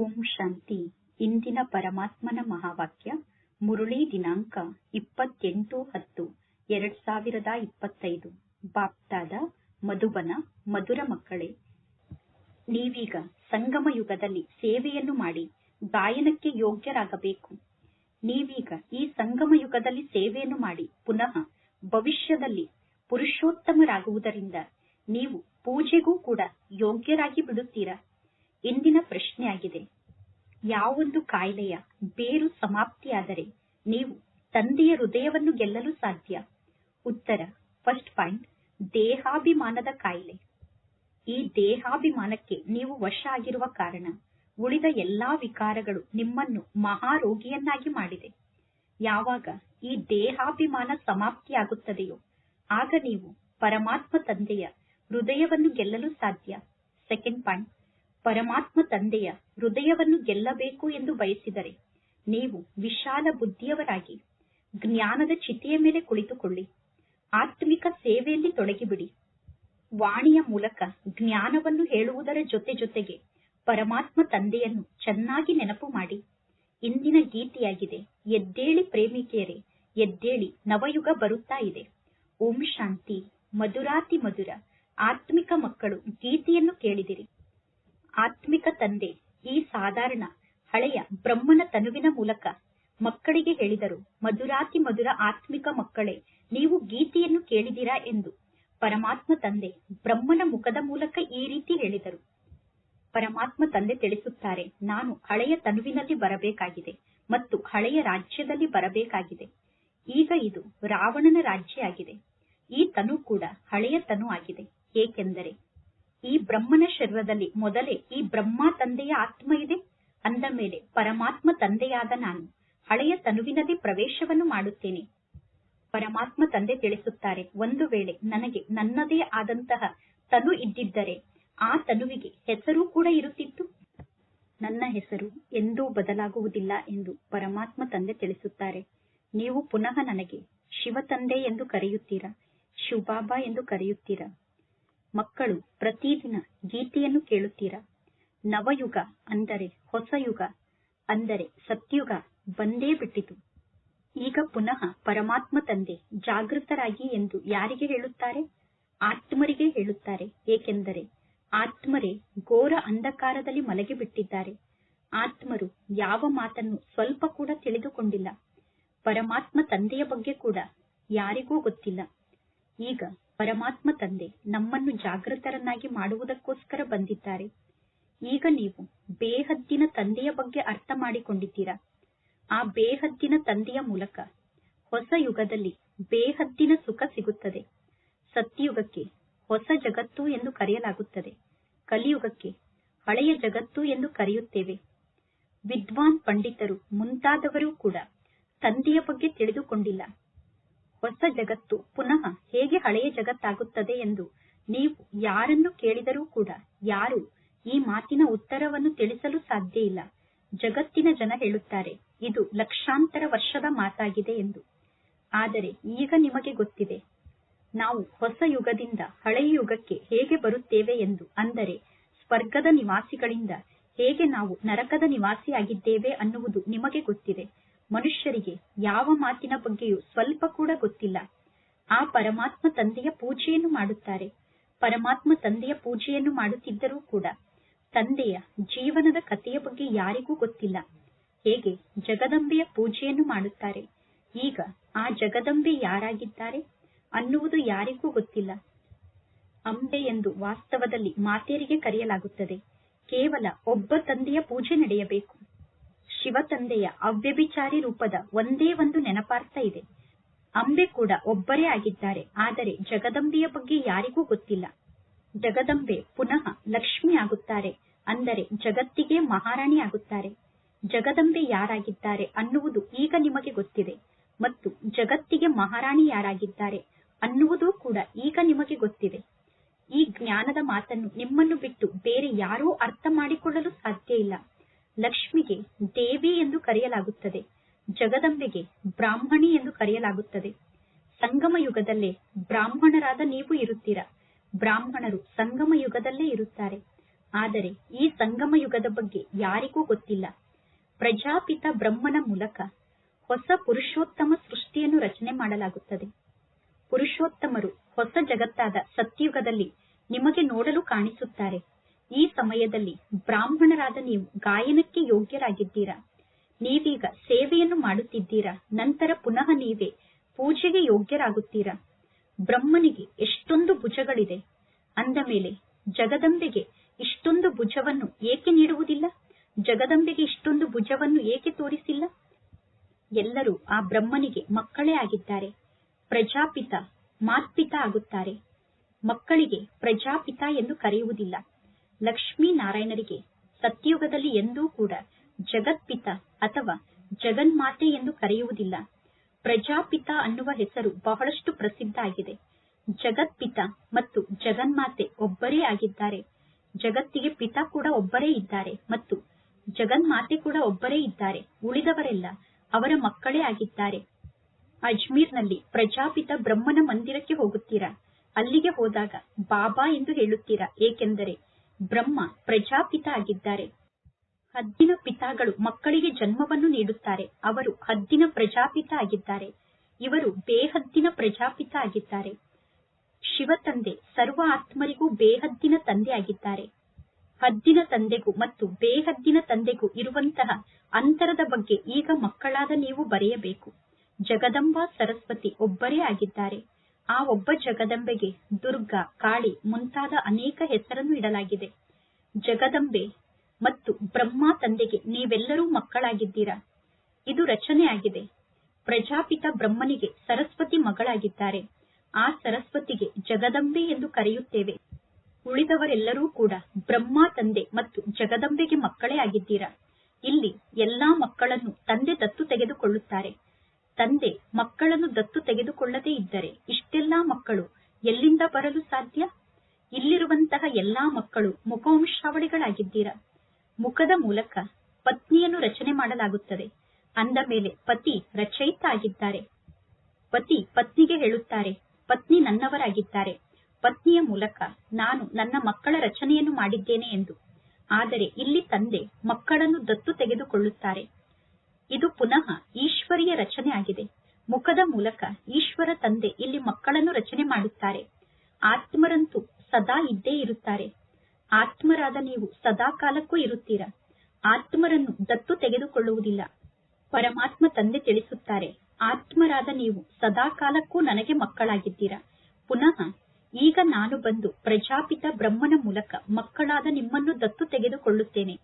ಓಂ ಶಾಂತಿ. ಇಂದಿನ ಪರಮಾತ್ಮನ ಮಹಾವಾಕ್ಯ, ಮುರುಳಿ ದಿನಾಂಕ ಇಪ್ಪತ್ತೆಂಟು ಹತ್ತು, ಎರಡ್ ಸಾವಿರದ ಇಪ್ಪತ್ತೈದು. ಬಾಪ್ತಾದ, ಮಧುಬನ, ಮಧುರ ಮಕ್ಕಳೇ, ನೀವೀಗ ಸಂಗಮ ಯುಗದಲ್ಲಿ ಸೇವೆಯನ್ನು ಮಾಡಿ ಗಾಯನಕ್ಕೆ ಯೋಗ್ಯರಾಗಬೇಕು. ನೀವೀಗ ಈ ಸಂಗಮ ಯುಗದಲ್ಲಿ ಸೇವೆಯನ್ನು ಮಾಡಿ ಪುನಃ ಭವಿಷ್ಯದಲ್ಲಿ ಪುರುಷೋತ್ತಮರಾಗುವುದರಿಂದ ನೀವು ಪೂಜೆಗೂ ಕೂಡ ಯೋಗ್ಯರಾಗಿ ಬಿಡುತ್ತೀರಾ? ಇಂದಿನ ಪ್ರಶ್ನೆಯಾಗಿದೆ. ಯಾವೊಂದು ಕಾಯಿಲೆಯ ಬೇರು ಸಮಾಪ್ತಿಯಾದರೆ ನೀವು ತಂದೆಯ ಹೃದಯವನ್ನು ಗೆಲ್ಲಲು ಸಾಧ್ಯ? ಉತ್ತರ ಫಸ್ಟ್ ಪಾಯಿಂಟ್ ದೇಹಾಭಿಮಾನದ ಕಾಯಿಲೆ. ಈ ದೇಹಾಭಿಮಾನಕ್ಕೆ ನೀವು ವಶ ಆಗಿರುವ ಕಾರಣ ಉಳಿದ ಎಲ್ಲಾ ವಿಕಾರಗಳು ನಿಮ್ಮನ್ನು ಮಹಾರೋಗಿಯನ್ನಾಗಿ ಮಾಡಿದೆ. ಯಾವಾಗ ಈ ದೇಹಾಭಿಮಾನ ಸಮಾಪ್ತಿಯಾಗುತ್ತದೆಯೋ, ಆಗ ನೀವು ಪರಮಾತ್ಮ ತಂದೆಯ ಹೃದಯವನ್ನು ಗೆಲ್ಲಲು ಸಾಧ್ಯ. ಸೆಕೆಂಡ್ ಪಾಯಿಂಟ್ ಪರಮಾತ್ಮ ತಂದೆಯ ಹೃದಯವನ್ನು ಗೆಲ್ಲಬೇಕು ಎಂದು ಬಯಸಿದರೆ ನೀವು ವಿಶಾಲ ಬುದ್ಧಿಯವರಾಗಿ ಜ್ಞಾನದ ಚಿತೆಯ ಮೇಲೆ ಕುಳಿತುಕೊಳ್ಳಿ. ಆತ್ಮಿಕ ಸೇವೆಯಲ್ಲಿ ತೊಡಗಿಬಿಡಿ. ವಾಣಿಯ ಮೂಲಕ ಜ್ಞಾನವನ್ನು ಹೇಳುವುದರ ಜೊತೆ ಜೊತೆಗೆ ಪರಮಾತ್ಮ ತಂದೆಯನ್ನು ಚೆನ್ನಾಗಿ ನೆನಪು ಮಾಡಿ. ಇಂದಿನ ಗೀತೆಯಾಗಿದೆ, ಎದ್ದೇಳಿ ಪ್ರೇಮಿಕೆಯರೇ, ಎದ್ದೇಳಿ ನವಯುಗ ಬರುತ್ತಾ ಇದೆ. ಓಂ ಶಾಂತಿ ಮಧುರಾತಿ ಮಧುರ. ಆತ್ಮಿಕ ಮಕ್ಕಳು ಗೀತೆಯನ್ನು ಕೇಳಿದಿರಿ. ಆತ್ಮಿಕ ತಂದೆ ಈ ಸಾಧಾರಣ ಹಳೆಯ ಬ್ರಹ್ಮನ ತನುವಿನ ಮೂಲಕ ಮಕ್ಕಳಿಗೆ ಹೇಳಿದರು, ಮಧುರಾತಿ ಮಧುರ ಆತ್ಮಿಕ ಮಕ್ಕಳೇ, ನೀವು ಗೀತೆಯನ್ನು ಕೇಳಿದಿರಾ? ಎಂದು ಪರಮಾತ್ಮ ತಂದೆ ಬ್ರಹ್ಮನ ಮುಖದ ಮೂಲಕ ಈ ರೀತಿ ಹೇಳಿದರು. ಪರಮಾತ್ಮ ತಂದೆ ತಿಳಿಸುತ್ತಾರೆ, ನಾನು ಹಳೆಯ ತನುವಿನಲ್ಲಿ ಬರಬೇಕಾಗಿದೆ ಮತ್ತು ಹಳೆಯ ರಾಜ್ಯದಲ್ಲಿ ಬರಬೇಕಾಗಿದೆ. ಈಗ ಇದು ರಾವಣನ ರಾಜ್ಯ ಆಗಿದೆ. ಈ ತನು ಕೂಡ ಹಳೆಯ ತನು ಆಗಿದೆ. ಏಕೆಂದರೆ ಈ ಬ್ರಹ್ಮನ ಶರೀರದಲ್ಲಿ ಮೊದಲೇ ಈ ಬ್ರಹ್ಮ ತಂದೆಯ ಆತ್ಮ ಇದೆ. ಅಂದ ಮೇಲೆ ಪರಮಾತ್ಮ ತಂದೆಯಾದ ನಾನು ಹಳೆಯ ತನುವಿನದೇ ಪ್ರವೇಶವನ್ನು ಮಾಡುತ್ತೇನೆ. ಪರಮಾತ್ಮ ತಂದೆ ತಿಳಿಸುತ್ತಾರೆ, ಒಂದು ವೇಳೆ ನನಗೆ ನನ್ನದೇ ಆದಂತಹ ತನು ಇದ್ದಿದ್ದರೆ ಆ ತನುವಿಗೆ ಹೆಸರು ಕೂಡ ಇರುತ್ತಿತ್ತು. ನನ್ನ ಹೆಸರು ಎಂದೂ ಬದಲಾಗುವುದಿಲ್ಲ ಎಂದು ಪರಮಾತ್ಮ ತಂದೆ ತಿಳಿಸುತ್ತಾರೆ. ನೀವು ಪುನಃ ನನಗೆ ಶಿವ ತಂದೆ ಎಂದು ಕರೆಯುತ್ತೀರಾ? ಶಿವಬಾಬಾ ಎಂದು ಕರೆಯುತ್ತೀರಾ? ಮಕ್ಕಳು ಪ್ರತಿದಿನ ಗೀತೆಯನ್ನು ಕೇಳುತ್ತೀರಾ? ನವಯುಗ ಅಂದರೆ ಹೊಸ ಯುಗ ಅಂದರೆ ಸತ್ಯುಗ ಬಂದೇ ಬಿಟ್ಟಿತು. ಈಗ ಪುನಃ ಪರಮಾತ್ಮ ತಂದೆ ಜಾಗೃತರಾಗಿ ಎಂದು ಯಾರಿಗೆ ಹೇಳುತ್ತಾರೆ? ಆತ್ಮರಿಗೆ ಹೇಳುತ್ತಾರೆ. ಏಕೆಂದರೆ ಆತ್ಮರೇ ಘೋರ ಅಂಧಕಾರದಲ್ಲಿ ಮಲಗಿಬಿಟ್ಟಿದ್ದಾರೆ ಆತ್ಮರು ಯಾವ ಮಾತನ್ನು ಸ್ವಲ್ಪ ಕೂಡ ತಿಳಿದುಕೊಂಡಿಲ್ಲ. ಪರಮಾತ್ಮ ತಂದೆಯ ಬಗ್ಗೆ ಕೂಡ ಯಾರಿಗೂ ಗೊತ್ತಿಲ್ಲ. ಈಗ ಪರಮಾತ್ಮ ತಂದೆ ನಮ್ಮನ್ನು ಜಾಗೃತರನ್ನಾಗಿ ಮಾಡುವುದಕ್ಕೋಸ್ಕರ ಬಂದಿದ್ದಾರೆ. ಈಗ ನೀವು ಬೇಹದ್ದಿನ ತಂದೆಯ ಬಗ್ಗೆ ಅರ್ಥ ಮಾಡಿಕೊಂಡಿದ್ದೀರಾ? ಆ ಬೇಹದ್ದಿನ ತಂದೆಯ ಮೂಲಕ ಹೊಸ ಯುಗದಲ್ಲಿ ಬೇಹದ್ದಿನ ಸುಖ ಸಿಗುತ್ತದೆ. ಸತ್ಯಯುಗಕ್ಕೆ ಹೊಸ ಜಗತ್ತು ಎಂದು ಕರೆಯಲಾಗುತ್ತದೆ. ಕಲಿಯುಗಕ್ಕೆ ಹಳೆಯ ಜಗತ್ತು ಎಂದು ಕರೆಯುತ್ತೇವೆ. ವಿದ್ವಾನ್ ಪಂಡಿತರು ಮುಂತಾದವರು ಕೂಡ ತಂದೆಯ ಬಗ್ಗೆ ತಿಳಿದುಕೊಂಡಿಲ್ಲ. ಹೊಸ ಜಗತ್ತು ಪುನಃ ಹೇಗೆ ಹಳೆಯ ಜಗತ್ತಾಗುತ್ತದೆ ಎಂದು ನೀವು ಯಾರನ್ನು ಕೇಳಿದರೂ ಕೂಡ ಯಾರು ಈ ಮಾತಿನ ಉತ್ತರವನ್ನು ತಿಳಿಸಲು ಸಾಧ್ಯ ಇಲ್ಲ. ಜಗತ್ತಿನ ಜನ ಹೇಳುತ್ತಾರೆ, ಇದು ಲಕ್ಷಾಂತರ ವರ್ಷದ ಮಾತಾಗಿದೆ ಎಂದು. ಆದರೆ ಈಗ ನಿಮಗೆ ಗೊತ್ತಿದೆ, ನಾವು ಹೊಸ ಯುಗದಿಂದ ಹಳೆಯ ಯುಗಕ್ಕೆ ಹೇಗೆ ಬರುತ್ತೇವೆ ಎಂದು ಅಂದರೆ ಸ್ವರ್ಗದ ನಿವಾಸಿಗಳಿಂದ ಹೇಗೆ ನಾವು ನರಕದ ನಿವಾಸಿಯಾಗಿದ್ದೇವೆ ಅನ್ನುವುದು ನಿಮಗೆ ಗೊತ್ತಿದೆ. ಮನುಷ್ಯರಿಗೆ ಯಾವ ಮಾತಿನ ಬಗ್ಗೆಯೂ ಸ್ವಲ್ಪ ಕೂಡ ಗೊತ್ತಿಲ್ಲ. ಆ ಪರಮಾತ್ಮ ತಂದೆಯ ಪೂಜೆಯನ್ನು ಮಾಡುತ್ತಾರೆ. ಪರಮಾತ್ಮ ತಂದೆಯ ಪೂಜೆಯನ್ನು ಮಾಡುತ್ತಿದ್ದರೂ ಕೂಡ ತಂದೆಯ ಜೀವನದ ಕಥೆಯ ಬಗ್ಗೆ ಯಾರಿಗೂ ಗೊತ್ತಿಲ್ಲ. ಹೇಗೆ ಜಗದಂಬೆಯ ಪೂಜೆಯನ್ನು ಮಾಡುತ್ತಾರೆ. ಈಗ ಆ ಜಗದಂಬೆ ಯಾರಾಗಿದ್ದಾರೆ ಅನ್ನುವುದು ಯಾರಿಗೂ ಗೊತ್ತಿಲ್ಲ. ಅಂಬೆ ಎಂದು ವಾಸ್ತವದಲ್ಲಿ ಮಾತೆಯರಿಗೆ ಕರೆಯಲಾಗುತ್ತದೆ. ಕೇವಲ ಒಬ್ಬ ತಂದೆಯ ಪೂಜೆ ನಡೆಯಬೇಕು. ಶಿವ ತಂದೆಯ ಅವ್ಯಭಿಚಾರಿ ರೂಪದ ಒಂದೇ ಒಂದು ನೆನಪಾರ್ಥ ಇದೆ. ಅಂಬೆ ಕೂಡ ಒಬ್ಬರೇ ಆಗಿದ್ದಾರೆ, ಆದರೆ ಜಗದಂಬೆಯ ಬಗ್ಗೆ ಯಾರಿಗೂ ಗೊತ್ತಿಲ್ಲ. ಜಗದಂಬೆ ಪುನಃ ಲಕ್ಷ್ಮಿ ಆಗುತ್ತಾರೆ, ಅಂದರೆ ಜಗತ್ತಿಗೆ ಮಹಾರಾಣಿ ಆಗುತ್ತಾರೆ. ಜಗದಂಬೆ ಯಾರಾಗಿದ್ದಾರೆ ಅನ್ನುವುದು ಈಗ ನಿಮಗೆ ಗೊತ್ತಿದೆ, ಮತ್ತು ಜಗತ್ತಿಗೆ ಮಹಾರಾಣಿ ಯಾರಾಗಿದ್ದಾರೆ ಅನ್ನುವುದೂ ಕೂಡ ಈಗ ನಿಮಗೆ ಗೊತ್ತಿದೆ. ಈ ಜ್ಞಾನದ ಮಾತನ್ನು ನಿಮ್ಮನ್ನು ಬಿಟ್ಟು ಬೇರೆ ಯಾರೂ ಅರ್ಥ ಮಾಡಿಕೊಳ್ಳಲು ಸಾಧ್ಯ ಇಲ್ಲ. ಲಕ್ಷ್ಮಿಗೆ ದೇವಿ ಎಂದು ಕರೆಯಲಾಗುತ್ತದೆ, ಜಗದಂಬೆಗೆ ಬ್ರಾಹ್ಮಣಿ ಎಂದು ಕರೆಯಲಾಗುತ್ತದೆ. ಸಂಗಮ ಯುಗದಲ್ಲೇ ಬ್ರಾಹ್ಮಣರಾದ ನೀವು ಇರುತ್ತೀರಾ. ಬ್ರಾಹ್ಮಣರು ಸಂಗಮ ಯುಗದಲ್ಲೇ ಇರುತ್ತಾರೆ. ಆದರೆ ಈ ಸಂಗಮ ಯುಗದ ಬಗ್ಗೆ ಯಾರಿಗೂ ಗೊತ್ತಿಲ್ಲ. ಪ್ರಜಾಪಿತ ಬ್ರಹ್ಮನ ಮೂಲಕ ಹೊಸ ಪುರುಷೋತ್ತಮ ಸೃಷ್ಟಿಯನ್ನು ರಚನೆ ಮಾಡಲಾಗುತ್ತದೆ. ಪುರುಷೋತ್ತಮರು ಹೊಸ ಜಗತ್ತಾದ ಸತ್ಯುಗದಲ್ಲಿ ನಿಮಗೆ ನೋಡಲು ಕಾಣಿಸುತ್ತಾರೆ. ಈ ಸಮಯದಲ್ಲಿ ಬ್ರಾಹ್ಮಣರಾದ ನೀವು ಗಾಯನಕ್ಕೆ ಯೋಗ್ಯರಾಗಿದ್ದೀರಾ? ನೀವೀಗ ಸೇವೆಯನ್ನು ಮಾಡುತ್ತಿದ್ದೀರಾ? ನಂತರ ಪುನಃ ನೀವೇ ಪೂಜೆಗೆ ಯೋಗ್ಯರಾಗುತ್ತೀರಾ? ಬ್ರಹ್ಮನಿಗೆ ಎಷ್ಟೊಂದು ಭುಜಗಳಿದೆ. ಅಂದ ಮೇಲೆ, ಜಗದಂಬೆಗೆ ಇಷ್ಟೊಂದು ಭುಜವನ್ನು ಏಕೆ ನೀಡುವುದಿಲ್ಲ? ಜಗದಂಬೆಗೆ ಇಷ್ಟೊಂದು ಭುಜವನ್ನು ಏಕೆ ತೋರಿಸಿಲ್ಲ? ಎಲ್ಲರೂ ಆ ಬ್ರಹ್ಮನಿಗೆ ಮಕ್ಕಳೇ ಆಗಿದ್ದಾರೆ. ಪ್ರಜಾಪಿತ ಮಾತ್ಪಿತ ಆಗುತ್ತಾರೆ. ಮಕ್ಕಳಿಗೆ ಪ್ರಜಾಪಿತ ಎಂದು ಕರೆಯುವುದಿಲ್ಲ. ಲಕ್ಷ್ಮೀನಾರಾಯಣರಿಗೆ ಸತ್ಯಯುಗದಲ್ಲಿ ಎಂದೂ ಕೂಡ ಜಗತ್ಪಿತ ಅಥವಾ ಜಗನ್ಮಾತೆ ಎಂದು ಕರೆಯುವುದಿಲ್ಲ. ಪ್ರಜಾಪಿತ ಅನ್ನುವ ಹೆಸರು ಬಹಳಷ್ಟು ಪ್ರಸಿದ್ಧ ಆಗಿದೆ. ಜಗತ್ಪಿತ ಮತ್ತು ಜಗನ್ಮಾತೆ ಒಬ್ಬರೇ ಆಗಿದ್ದಾರೆ. ಜಗತ್ತಿಗೆ ಪಿತ ಕೂಡ ಒಬ್ಬರೇ ಇದ್ದಾರೆ ಮತ್ತು ಜಗನ್ಮಾತೆ ಕೂಡ ಒಬ್ಬರೇ ಇದ್ದಾರೆ. ಉಳಿದವರೆಲ್ಲ ಅವರ ಮಕ್ಕಳೇ ಆಗಿದ್ದಾರೆ. ಅಜ್ಮೀರ್ನಲ್ಲಿ ಪ್ರಜಾಪಿತ ಬ್ರಹ್ಮನ ಮಂದಿರಕ್ಕೆ ಹೋಗುತ್ತೀರಾ? ಅಲ್ಲಿಗೆ ಹೋದಾಗ ಬಾಬಾ ಎಂದು ಹೇಳುತ್ತೀರಾ? ಏಕೆಂದರೆ ಬ್ರಹ್ಮ ಪ್ರಜಾಪಿತ ಆಗಿದ್ದಾರೆ ಹದ್ದಿನ ಪಿತಾಗಳು ಮಕ್ಕಳಿಗೆ ಜನ್ಮವನ್ನು ನೀಡುತ್ತಾರೆ. ಅವರು ಹದ್ದಿನ ಪ್ರಜಾಪಿತ ಆಗಿದ್ದಾರೆ ಇವರು ಬೇಹದ್ದಿನ ಪ್ರಜಾಪಿತ ಆಗಿದ್ದಾರೆ ಶಿವ ತಂದೆ ಸರ್ವ ಆತ್ಮರಿಗೂ ಬೇಹದ್ದಿನ ತಂದೆ ಆಗಿದ್ದಾರೆ ಹದ್ದಿನ ತಂದೆಗೂ ಮತ್ತು ಬೇಹದ್ದಿನ ತಂದೆಗೂ ಇರುವಂತಹ ಅಂತರದ ಬಗ್ಗೆ ಈಗ ಮಕ್ಕಳಾದ ನೀವು ಬರೆಯಬೇಕು. ಜಗದಂಬಾ ಸರಸ್ವತಿ ಒಬ್ಬರೇ ಆಗಿದ್ದಾರೆ. ಆ ಒಬ್ಬ ಜಗದಂಬೆಗೆ ದುರ್ಗಾ, ಕಾಳಿ ಮುಂತಾದ ಅನೇಕ ಹೆಸರನ್ನು ಇಡಲಾಗಿದೆ. ಜಗದಂಬೆ ಮತ್ತು ಬ್ರಹ್ಮ ತಂದೆಗೆ ನೀವೆಲ್ಲರೂ ಮಕ್ಕಳಾಗಿದ್ದೀರಾ? ಇದು ರಚನೆಯಾಗಿದೆ. ಪ್ರಜಾಪಿತ ಬ್ರಹ್ಮನಿಗೆ ಸರಸ್ವತಿ ಮಗಳಾಗಿದ್ದಾರೆ. ಆ ಸರಸ್ವತಿಗೆ ಜಗದಂಬೆ ಎಂದು ಕರೆಯುತ್ತೇವೆ. ಉಳಿದವರೆಲ್ಲರೂ ಕೂಡ ಬ್ರಹ್ಮ ತಂದೆ ಮತ್ತು ಜಗದಂಬೆಗೆ ಮಕ್ಕಳೇ ಆಗಿದ್ದೀರಾ? ಇಲ್ಲಿ ಎಲ್ಲಾ ಮಕ್ಕಳನ್ನು ತಂದೆ ದತ್ತು ತೆಗೆದುಕೊಳ್ಳುತ್ತಾರೆ. ತಂದೆ ಮಕ್ಕಳನ್ನು ದತ್ತು ತೆಗೆದುಕೊಳ್ಳದೇ ಇದ್ದರೆ ಇಷ್ಟೆಲ್ಲಾ ಮಕ್ಕಳು ಎಲ್ಲಿಂದ ಬರಲು ಸಾಧ್ಯ? ಇಲ್ಲಿರುವಂತಹ ಎಲ್ಲಾ ಮಕ್ಕಳು ಮುಖವಂಶಾವಳಿಗಳಾಗಿದ್ದೀರಾ? ಮುಖದ ಮೂಲಕ ಪತ್ನಿಯನ್ನು ರಚನೆ ಮಾಡಲಾಗುತ್ತದೆ. ಅಂದ ಮೇಲೆ ಪತಿ ರಚಯಿತ ಆಗಿದ್ದಾರೆ ಪತಿ ಪತ್ನಿಗೆ ಹೇಳುತ್ತಾರೆ, ಪತ್ನಿ ನನ್ನವರಾಗಿದ್ದಾರೆ. ಪತ್ನಿಯ ಮೂಲಕ ನಾನು ನನ್ನ ಮಕ್ಕಳ ರಚನೆಯನ್ನು ಮಾಡಿದ್ದೇನೆ ಎಂದು. ಆದರೆ ಇಲ್ಲಿ ತಂದೆ ಮಕ್ಕಳನ್ನು ದತ್ತು ತೆಗೆದುಕೊಳ್ಳುತ್ತಾರೆ. ಇದು ಪುನಃ ಈಶ್ವರೀಯ ರಚನೆ ಆಗಿದೆ. ಮುಖದ ಮೂಲಕ ಈಶ್ವರ ತಂದೆ ಇಲ್ಲಿ ಮಕ್ಕಳನ್ನು ರಚನೆ ಮಾಡುತ್ತಾರೆ. ಆತ್ಮರಂತೂ ಸದಾ ಇದ್ದೇ ಇರುತ್ತಾರೆ. ಆತ್ಮರಾದ ನೀವು ಸದಾ ಕಾಲಕ್ಕೂ ಇರುತ್ತೀರಾ. ಆತ್ಮರನ್ನು ದತ್ತು ತೆಗೆದುಕೊಳ್ಳುವುದಿಲ್ಲ. ಪರಮಾತ್ಮ ತಂದೆ ತಿಳಿಸುತ್ತಾರೆ, ಆತ್ಮರಾದ ನೀವು ಸದಾ ಕಾಲಕ್ಕೂ ನನಗೆ ಮಕ್ಕಳಾಗಿದ್ದೀರಾ. ಪುನಃ ಈಗ ನಾನು ಬಂದು ಪ್ರಜಾಪಿತ ಬ್ರಹ್ಮನ ಮೂಲಕ ಮಕ್ಕಳಾದ ನಿಮ್ಮನ್ನು ದತ್ತು ತೆಗೆದುಕೊಳ್ಳುತ್ತೇನೆ.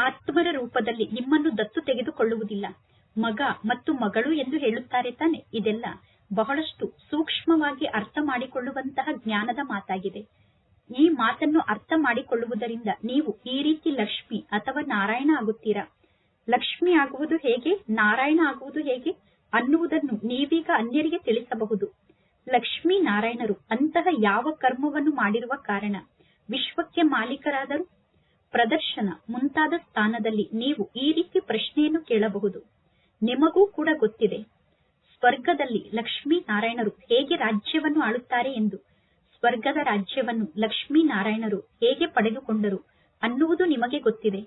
ಆತ್ಮರ ರೂಪದಲ್ಲಿ ನಿಮ್ಮನ್ನು ದತ್ತು ತೆಗೆದುಕೊಳ್ಳುವುದಿಲ್ಲ. ಮಗ ಮತ್ತು ಮಗಳು ಎಂದು ಹೇಳುತ್ತಾರೆ ತಾನೆ. ಇದೆಲ್ಲ ಬಹಳಷ್ಟು ಸೂಕ್ಷ್ಮವಾಗಿ ಅರ್ಥ ಮಾಡಿಕೊಳ್ಳುವಂತಹ ಜ್ಞಾನದ ಮಾತಾಗಿದೆ. ಈ ಮಾತನ್ನು ಅರ್ಥ ಮಾಡಿಕೊಳ್ಳುವುದರಿಂದ ನೀವು ಈ ರೀತಿ ಲಕ್ಷ್ಮಿ ಅಥವಾ ನಾರಾಯಣ ಆಗುತ್ತೀರಾ? ಲಕ್ಷ್ಮಿ ಆಗುವುದು ಹೇಗೆ? ನಾರಾಯಣ ಆಗುವುದು ಹೇಗೆ? ಅನ್ನುವುದನ್ನು ನೀವೀಗ ಅನ್ಯರಿಗೆ ತಿಳಿಸಬಹುದು. ಲಕ್ಷ್ಮೀ ನಾರಾಯಣರು ಅಂತಹ ಯಾವ ಕರ್ಮವನ್ನು ಮಾಡಿರುವ ಕಾರಣ? ವಿಶ್ವಕ್ಕೆ ಮಾಲೀಕರಾದರು? ಪ್ರದರ್ಶನ ಮುಂತಾದ ಸ್ಥಾನದಲ್ಲಿ ನೀವು ಈ ರೀತಿ ಪ್ರಶ್ನೆಯನ್ನು ಕೇಳಬಹುದು. ನಿಮಗೂ ಕೂಡ ಗೊತ್ತಿದೆ. ಸ್ವರ್ಗದಲ್ಲಿ ಲಕ್ಷ್ಮೀ ನಾರಾಯಣರು ಹೇಗೆ ರಾಜ್ಯವನ್ನು ಆಳುತ್ತಾರೆ ಎಂದು. ಸ್ವರ್ಗದ ರಾಜ್ಯವನ್ನು ಲಕ್ಷ್ಮೀ ನಾರಾಯಣರು ಹೇಗೆ ಪಡೆದುಕೊಂಡರು ಅನ್ನುವುದು ನಿಮಗೆ ಗೊತ್ತಿದೆ.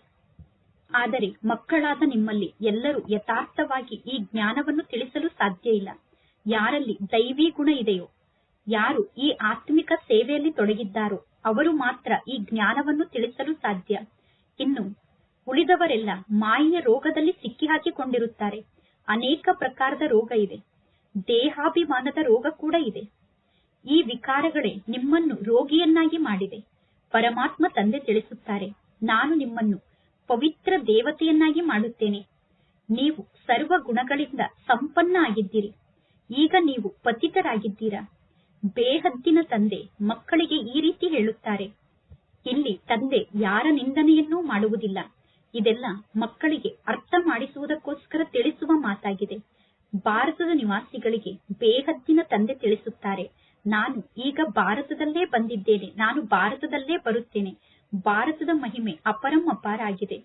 ಆದರೆ ಮಕ್ಕಳಾದ ನಿಮ್ಮಲ್ಲಿ ಎಲ್ಲರೂ ಯಥಾರ್ಥವಾಗಿ ಈ ಜ್ಞಾನವನ್ನು ತಿಳಿಸಲು ಸಾಧ್ಯ ಇಲ್ಲ. ಯಾರಲ್ಲಿ ದೈವಿ ಗುಣ ಇದೆಯೋ, ಯಾರು ಈ ಆತ್ಮಿಕ ಸೇವೆಯಲ್ಲಿ ತೊಡಗಿದ್ದಾರೋ ಅವರು ಮಾತ್ರ ಈ ಜ್ಞಾನವನ್ನು ತಿಳಿಸಲು ಸಾಧ್ಯ. ಇನ್ನು, ಉಳಿದವರೆಲ್ಲ ಮಾಯೆಯ ರೋಗದಲ್ಲಿ ಸಿಕ್ಕಿಹಾಕಿಕೊಂಡಿರುತ್ತಾರೆ. ಅನೇಕ ಪ್ರಕಾರದ ರೋಗ ಇದೆ ದೇಹಾಭಿಮಾನದ ರೋಗ ಕೂಡ ಇದೆ. ಈ ವಿಕಾರಗಳೇ ನಿಮ್ಮನ್ನು ರೋಗಿಯನ್ನಾಗಿ ಮಾಡಿದೆ. ಪರಮಾತ್ಮ ತಂದೆ ತಿಳಿಸುತ್ತಾರೆ, ನಾನು ನಿಮ್ಮನ್ನು ಪವಿತ್ರ ದೇವತೆಯನ್ನಾಗಿ ಮಾಡುತ್ತೇನೆ. ನೀವು ಸರ್ವ ಗುಣಗಳಿಂದ ಸಂಪನ್ನ ಆಗಿದ್ದೀರಿ. ಈಗ ನೀವು ಪತಿತರಾಗಿದ್ದೀರಾ? ಬೇಹದ್ದಿನ ತಂದೆ ಮಕ್ಕಳಿಗೆ ಈ ರೀತಿ ಹೇಳುತ್ತಾರೆ. ಇಲ್ಲಿ ತಂದೆ ಯಾರ ನಿಂದನೆಯನ್ನೂ ಮಾಡುವುದಿಲ್ಲ. ಇದೆಲ್ಲ ಮಕ್ಕಳಿಗೆ ಅರ್ಥ ಮಾಡಿಸುವುದಕ್ಕೋಸ್ಕರ ತಿಳಿಸುವ ಮಾತಾಗಿದೆ. ಭಾರತದ ನಿವಾಸಿಗಳಿಗೆ ಬೇಹದ್ದಿನ ತಂದೆ ತಿಳಿಸುತ್ತಾರೆ. ನಾನು ಈಗ ಭಾರತದಲ್ಲೇ ಬಂದಿದ್ದೇನೆ. ನಾನು ಭಾರತದಲ್ಲೇ ಬರುತ್ತೇನೆ. ಭಾರತದ ಮಹಿಮೆ ಅಪರಂ ಅಪಾರ ಆಗಿದೆ.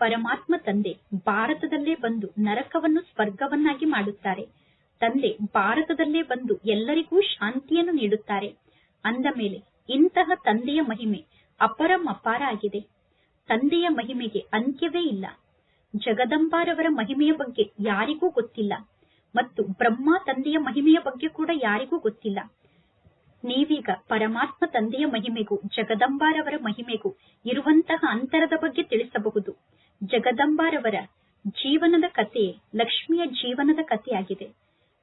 ಪರಮಾತ್ಮ ತಂದೆ ಭಾರತದಲ್ಲೇ ಬಂದು ನರಕವನ್ನು ಸ್ವರ್ಗವನ್ನಾಗಿ ಮಾಡುತ್ತಾರೆ. ತಂದೆ ಭಾರತದಲ್ಲೇ ಬಂದು ಎಲ್ಲರಿಗೂ ಶಾಂತಿಯನ್ನು ನೀಡುತ್ತಾರೆ. ಅಂದ ಮೇಲೆ ಇಂತಹ ತಂದೆಯ ಮಹಿಮೆ ಅಪರಂ ಅಪಾರ ಆಗಿದೆ. ತಂದೆಯ ಮಹಿಮೆಗೆ ಅಂತ್ಯವೇ ಇಲ್ಲ. ಜಗದಂಬಾರವರ ಮಹಿಮೆಯ ಬಗ್ಗೆ ಯಾರಿಗೂ ಗೊತ್ತಿಲ್ಲ ಮತ್ತು ಬ್ರಹ್ಮ ತಂದೆಯ ಮಹಿಮೆಯ ಬಗ್ಗೆ ಕೂಡ ಯಾರಿಗೂ ಗೊತ್ತಿಲ್ಲ. ನೀವೀಗ ಪರಮಾತ್ಮ ತಂದೆಯ ಮಹಿಮೆಗೂ ಜಗದಂಬಾರವರ ಮಹಿಮೆಗೂ ಇರುವಂತಹ ಅಂತರದ ಬಗ್ಗೆ ತಿಳಿಸಬಹುದು. ಜಗದಂಬಾರವರ ಜೀವನದ ಕಥೆ ಲಕ್ಷ್ಮಿಯ ಜೀವನದ ಕಥೆಯಾಗಿದೆ.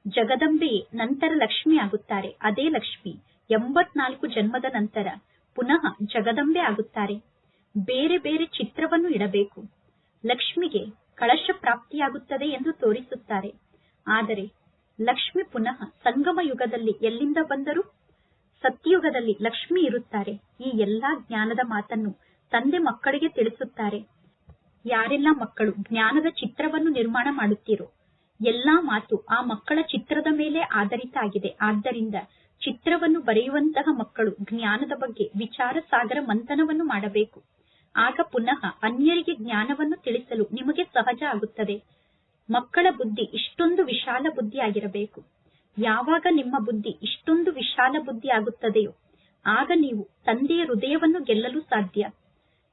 ಜಗದಂಬೆಯೇ ನಂತರ ಲಕ್ಷ್ಮಿ ಆಗುತ್ತಾರೆ. ಅದೇ ಲಕ್ಷ್ಮಿ. ಎಂಬತ್ನಾಲ್ಕು ಜನ್ಮದ ನಂತರ ಪುನಃ ಜಗದಂಬೆ ಆಗುತ್ತಾರೆ. ಬೇರೆ ಬೇರೆ ಚಿತ್ರವನ್ನು ಇಡಬೇಕು. ಲಕ್ಷ್ಮಿಗೆ ಕಳಶ ಪ್ರಾಪ್ತಿಯಾಗುತ್ತದೆ ಎಂದು ತೋರಿಸುತ್ತಾರೆ. ಆದರೆ ಲಕ್ಷ್ಮಿ ಪುನಃ ಸಂಗಮ ಯುಗದಲ್ಲಿ ಎಲ್ಲಿಂದ ಬಂದರು ಸತ್ಯುಗದಲ್ಲಿ ಲಕ್ಷ್ಮಿ ಇರುತ್ತಾರೆ. ಈ ಎಲ್ಲಾ ಜ್ಞಾನದ ಮಾತನ್ನು ತಂದೆ ಮಕ್ಕಳಿಗೆ ತಿಳಿಸುತ್ತಾರೆ. ಯಾರೆಲ್ಲ ಮಕ್ಕಳು ಜ್ಞಾನದ ಚಿತ್ರವನ್ನು ನಿರ್ಮಾಣ ಮಾಡುತ್ತೀರೋ ಎಲ್ಲಾ ಮಾತು ಆ ಮಕ್ಕಳ ಚಿತ್ರದ ಮೇಲೆ ಆಧಾರಿತ ಆಗಿದೆ. ಆದ್ದರಿಂದ ಚಿತ್ರವನ್ನು ಬರೆಯುವಂತಹ ಮಕ್ಕಳು ಜ್ಞಾನದ ಬಗ್ಗೆ ವಿಚಾರ ಸಾಗರ ಮಂಥನವನ್ನು ಮಾಡಬೇಕು. ಆಗ ಪುನಃ ಅನ್ಯರಿಗೆ ಜ್ಞಾನವನ್ನು ತಿಳಿಸಲು ನಿಮಗೆ ಸಹಜ ಆಗುತ್ತದೆ. ಮಕ್ಕಳ ಬುದ್ಧಿ ಇಷ್ಟೊಂದು ವಿಶಾಲ ಬುದ್ಧಿ ಆಗಿರಬೇಕು ಯಾವಾಗ ನಿಮ್ಮ ಬುದ್ಧಿ ಇಷ್ಟೊಂದು ವಿಶಾಲ ಬುದ್ಧಿ ಆಗುತ್ತದೆಯೋ ಆಗ ನೀವು ತಂದೆಯ ಹೃದಯವನ್ನು ಗೆಲ್ಲಲು ಸಾಧ್ಯ.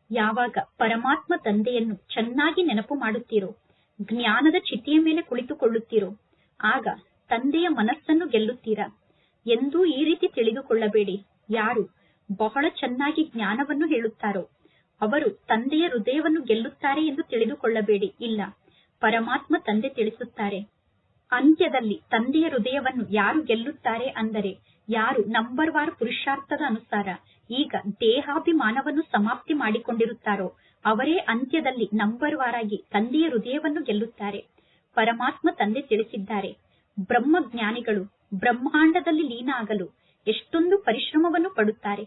ಯಾವಾಗ ಪರಮಾತ್ಮ ತಂದೆಯನ್ನು ಚೆನ್ನಾಗಿ ನೆನಪು ಮಾಡುತ್ತೀರೋ ಜ್ಞಾನದ ಚಿತಿಯ ಮೇಲೆ ಕುಳಿತುಕೊಳ್ಳುತ್ತೀರೋ, ಆಗ ತಂದೆಯ ಮನಸ್ಸನ್ನು ಗೆಲ್ಲುತ್ತೀರಾ? ಎಂದೂ ಈ ರೀತಿ ತಿಳಿದುಕೊಳ್ಳಬೇಡಿ. ಯಾರು ಬಹಳ ಚೆನ್ನಾಗಿ ಜ್ಞಾನವನ್ನು ಹೇಳುತ್ತಾರೋ, ಅವರು ತಂದೆಯ ಹೃದಯವನ್ನು ಗೆಲ್ಲುತ್ತಾರೆ ಎಂದು ತಿಳಿದುಕೊಳ್ಳಬೇಡಿ. ಇಲ್ಲ, ಪರಮಾತ್ಮ ತಂದೆ ತಿಳಿಸುತ್ತಾರೆ. ಅಂತ್ಯದಲ್ಲಿ ತಂದೆಯ ಹೃದಯವನ್ನು ಯಾರು ಗೆಲ್ಲುತ್ತಾರೆ ಅಂದರೆ, ಯಾರು ನಂಬರ್ ವಾರ್ ಪುರುಷಾರ್ಥದ ಅನುಸಾರ ಈಗ ದೇಹಾಭಿಮಾನವನ್ನು ಸಮಾಪ್ತಿ ಮಾಡಿಕೊಂಡಿರುತ್ತಾರೋ ಅವರೇ ಅಂತ್ಯದಲ್ಲಿ ನಂಬರ್ ವಾರ್ ಆಗಿ ತಂದೆಯ ಹೃದಯವನ್ನು ಗೆಲ್ಲುತ್ತಾರೆ. ಪರಮಾತ್ಮ ತಂದೆ ತಿಳಿಸಿದ್ದಾರೆ. ಬ್ರಹ್ಮ ಜ್ಞಾನಿಗಳು ಬ್ರಹ್ಮಾಂಡದಲ್ಲಿ ಲೀನ ಆಗಲು ಎಷ್ಟೊಂದು ಪರಿಶ್ರಮವನ್ನು ಪಡುತ್ತಾರೆ.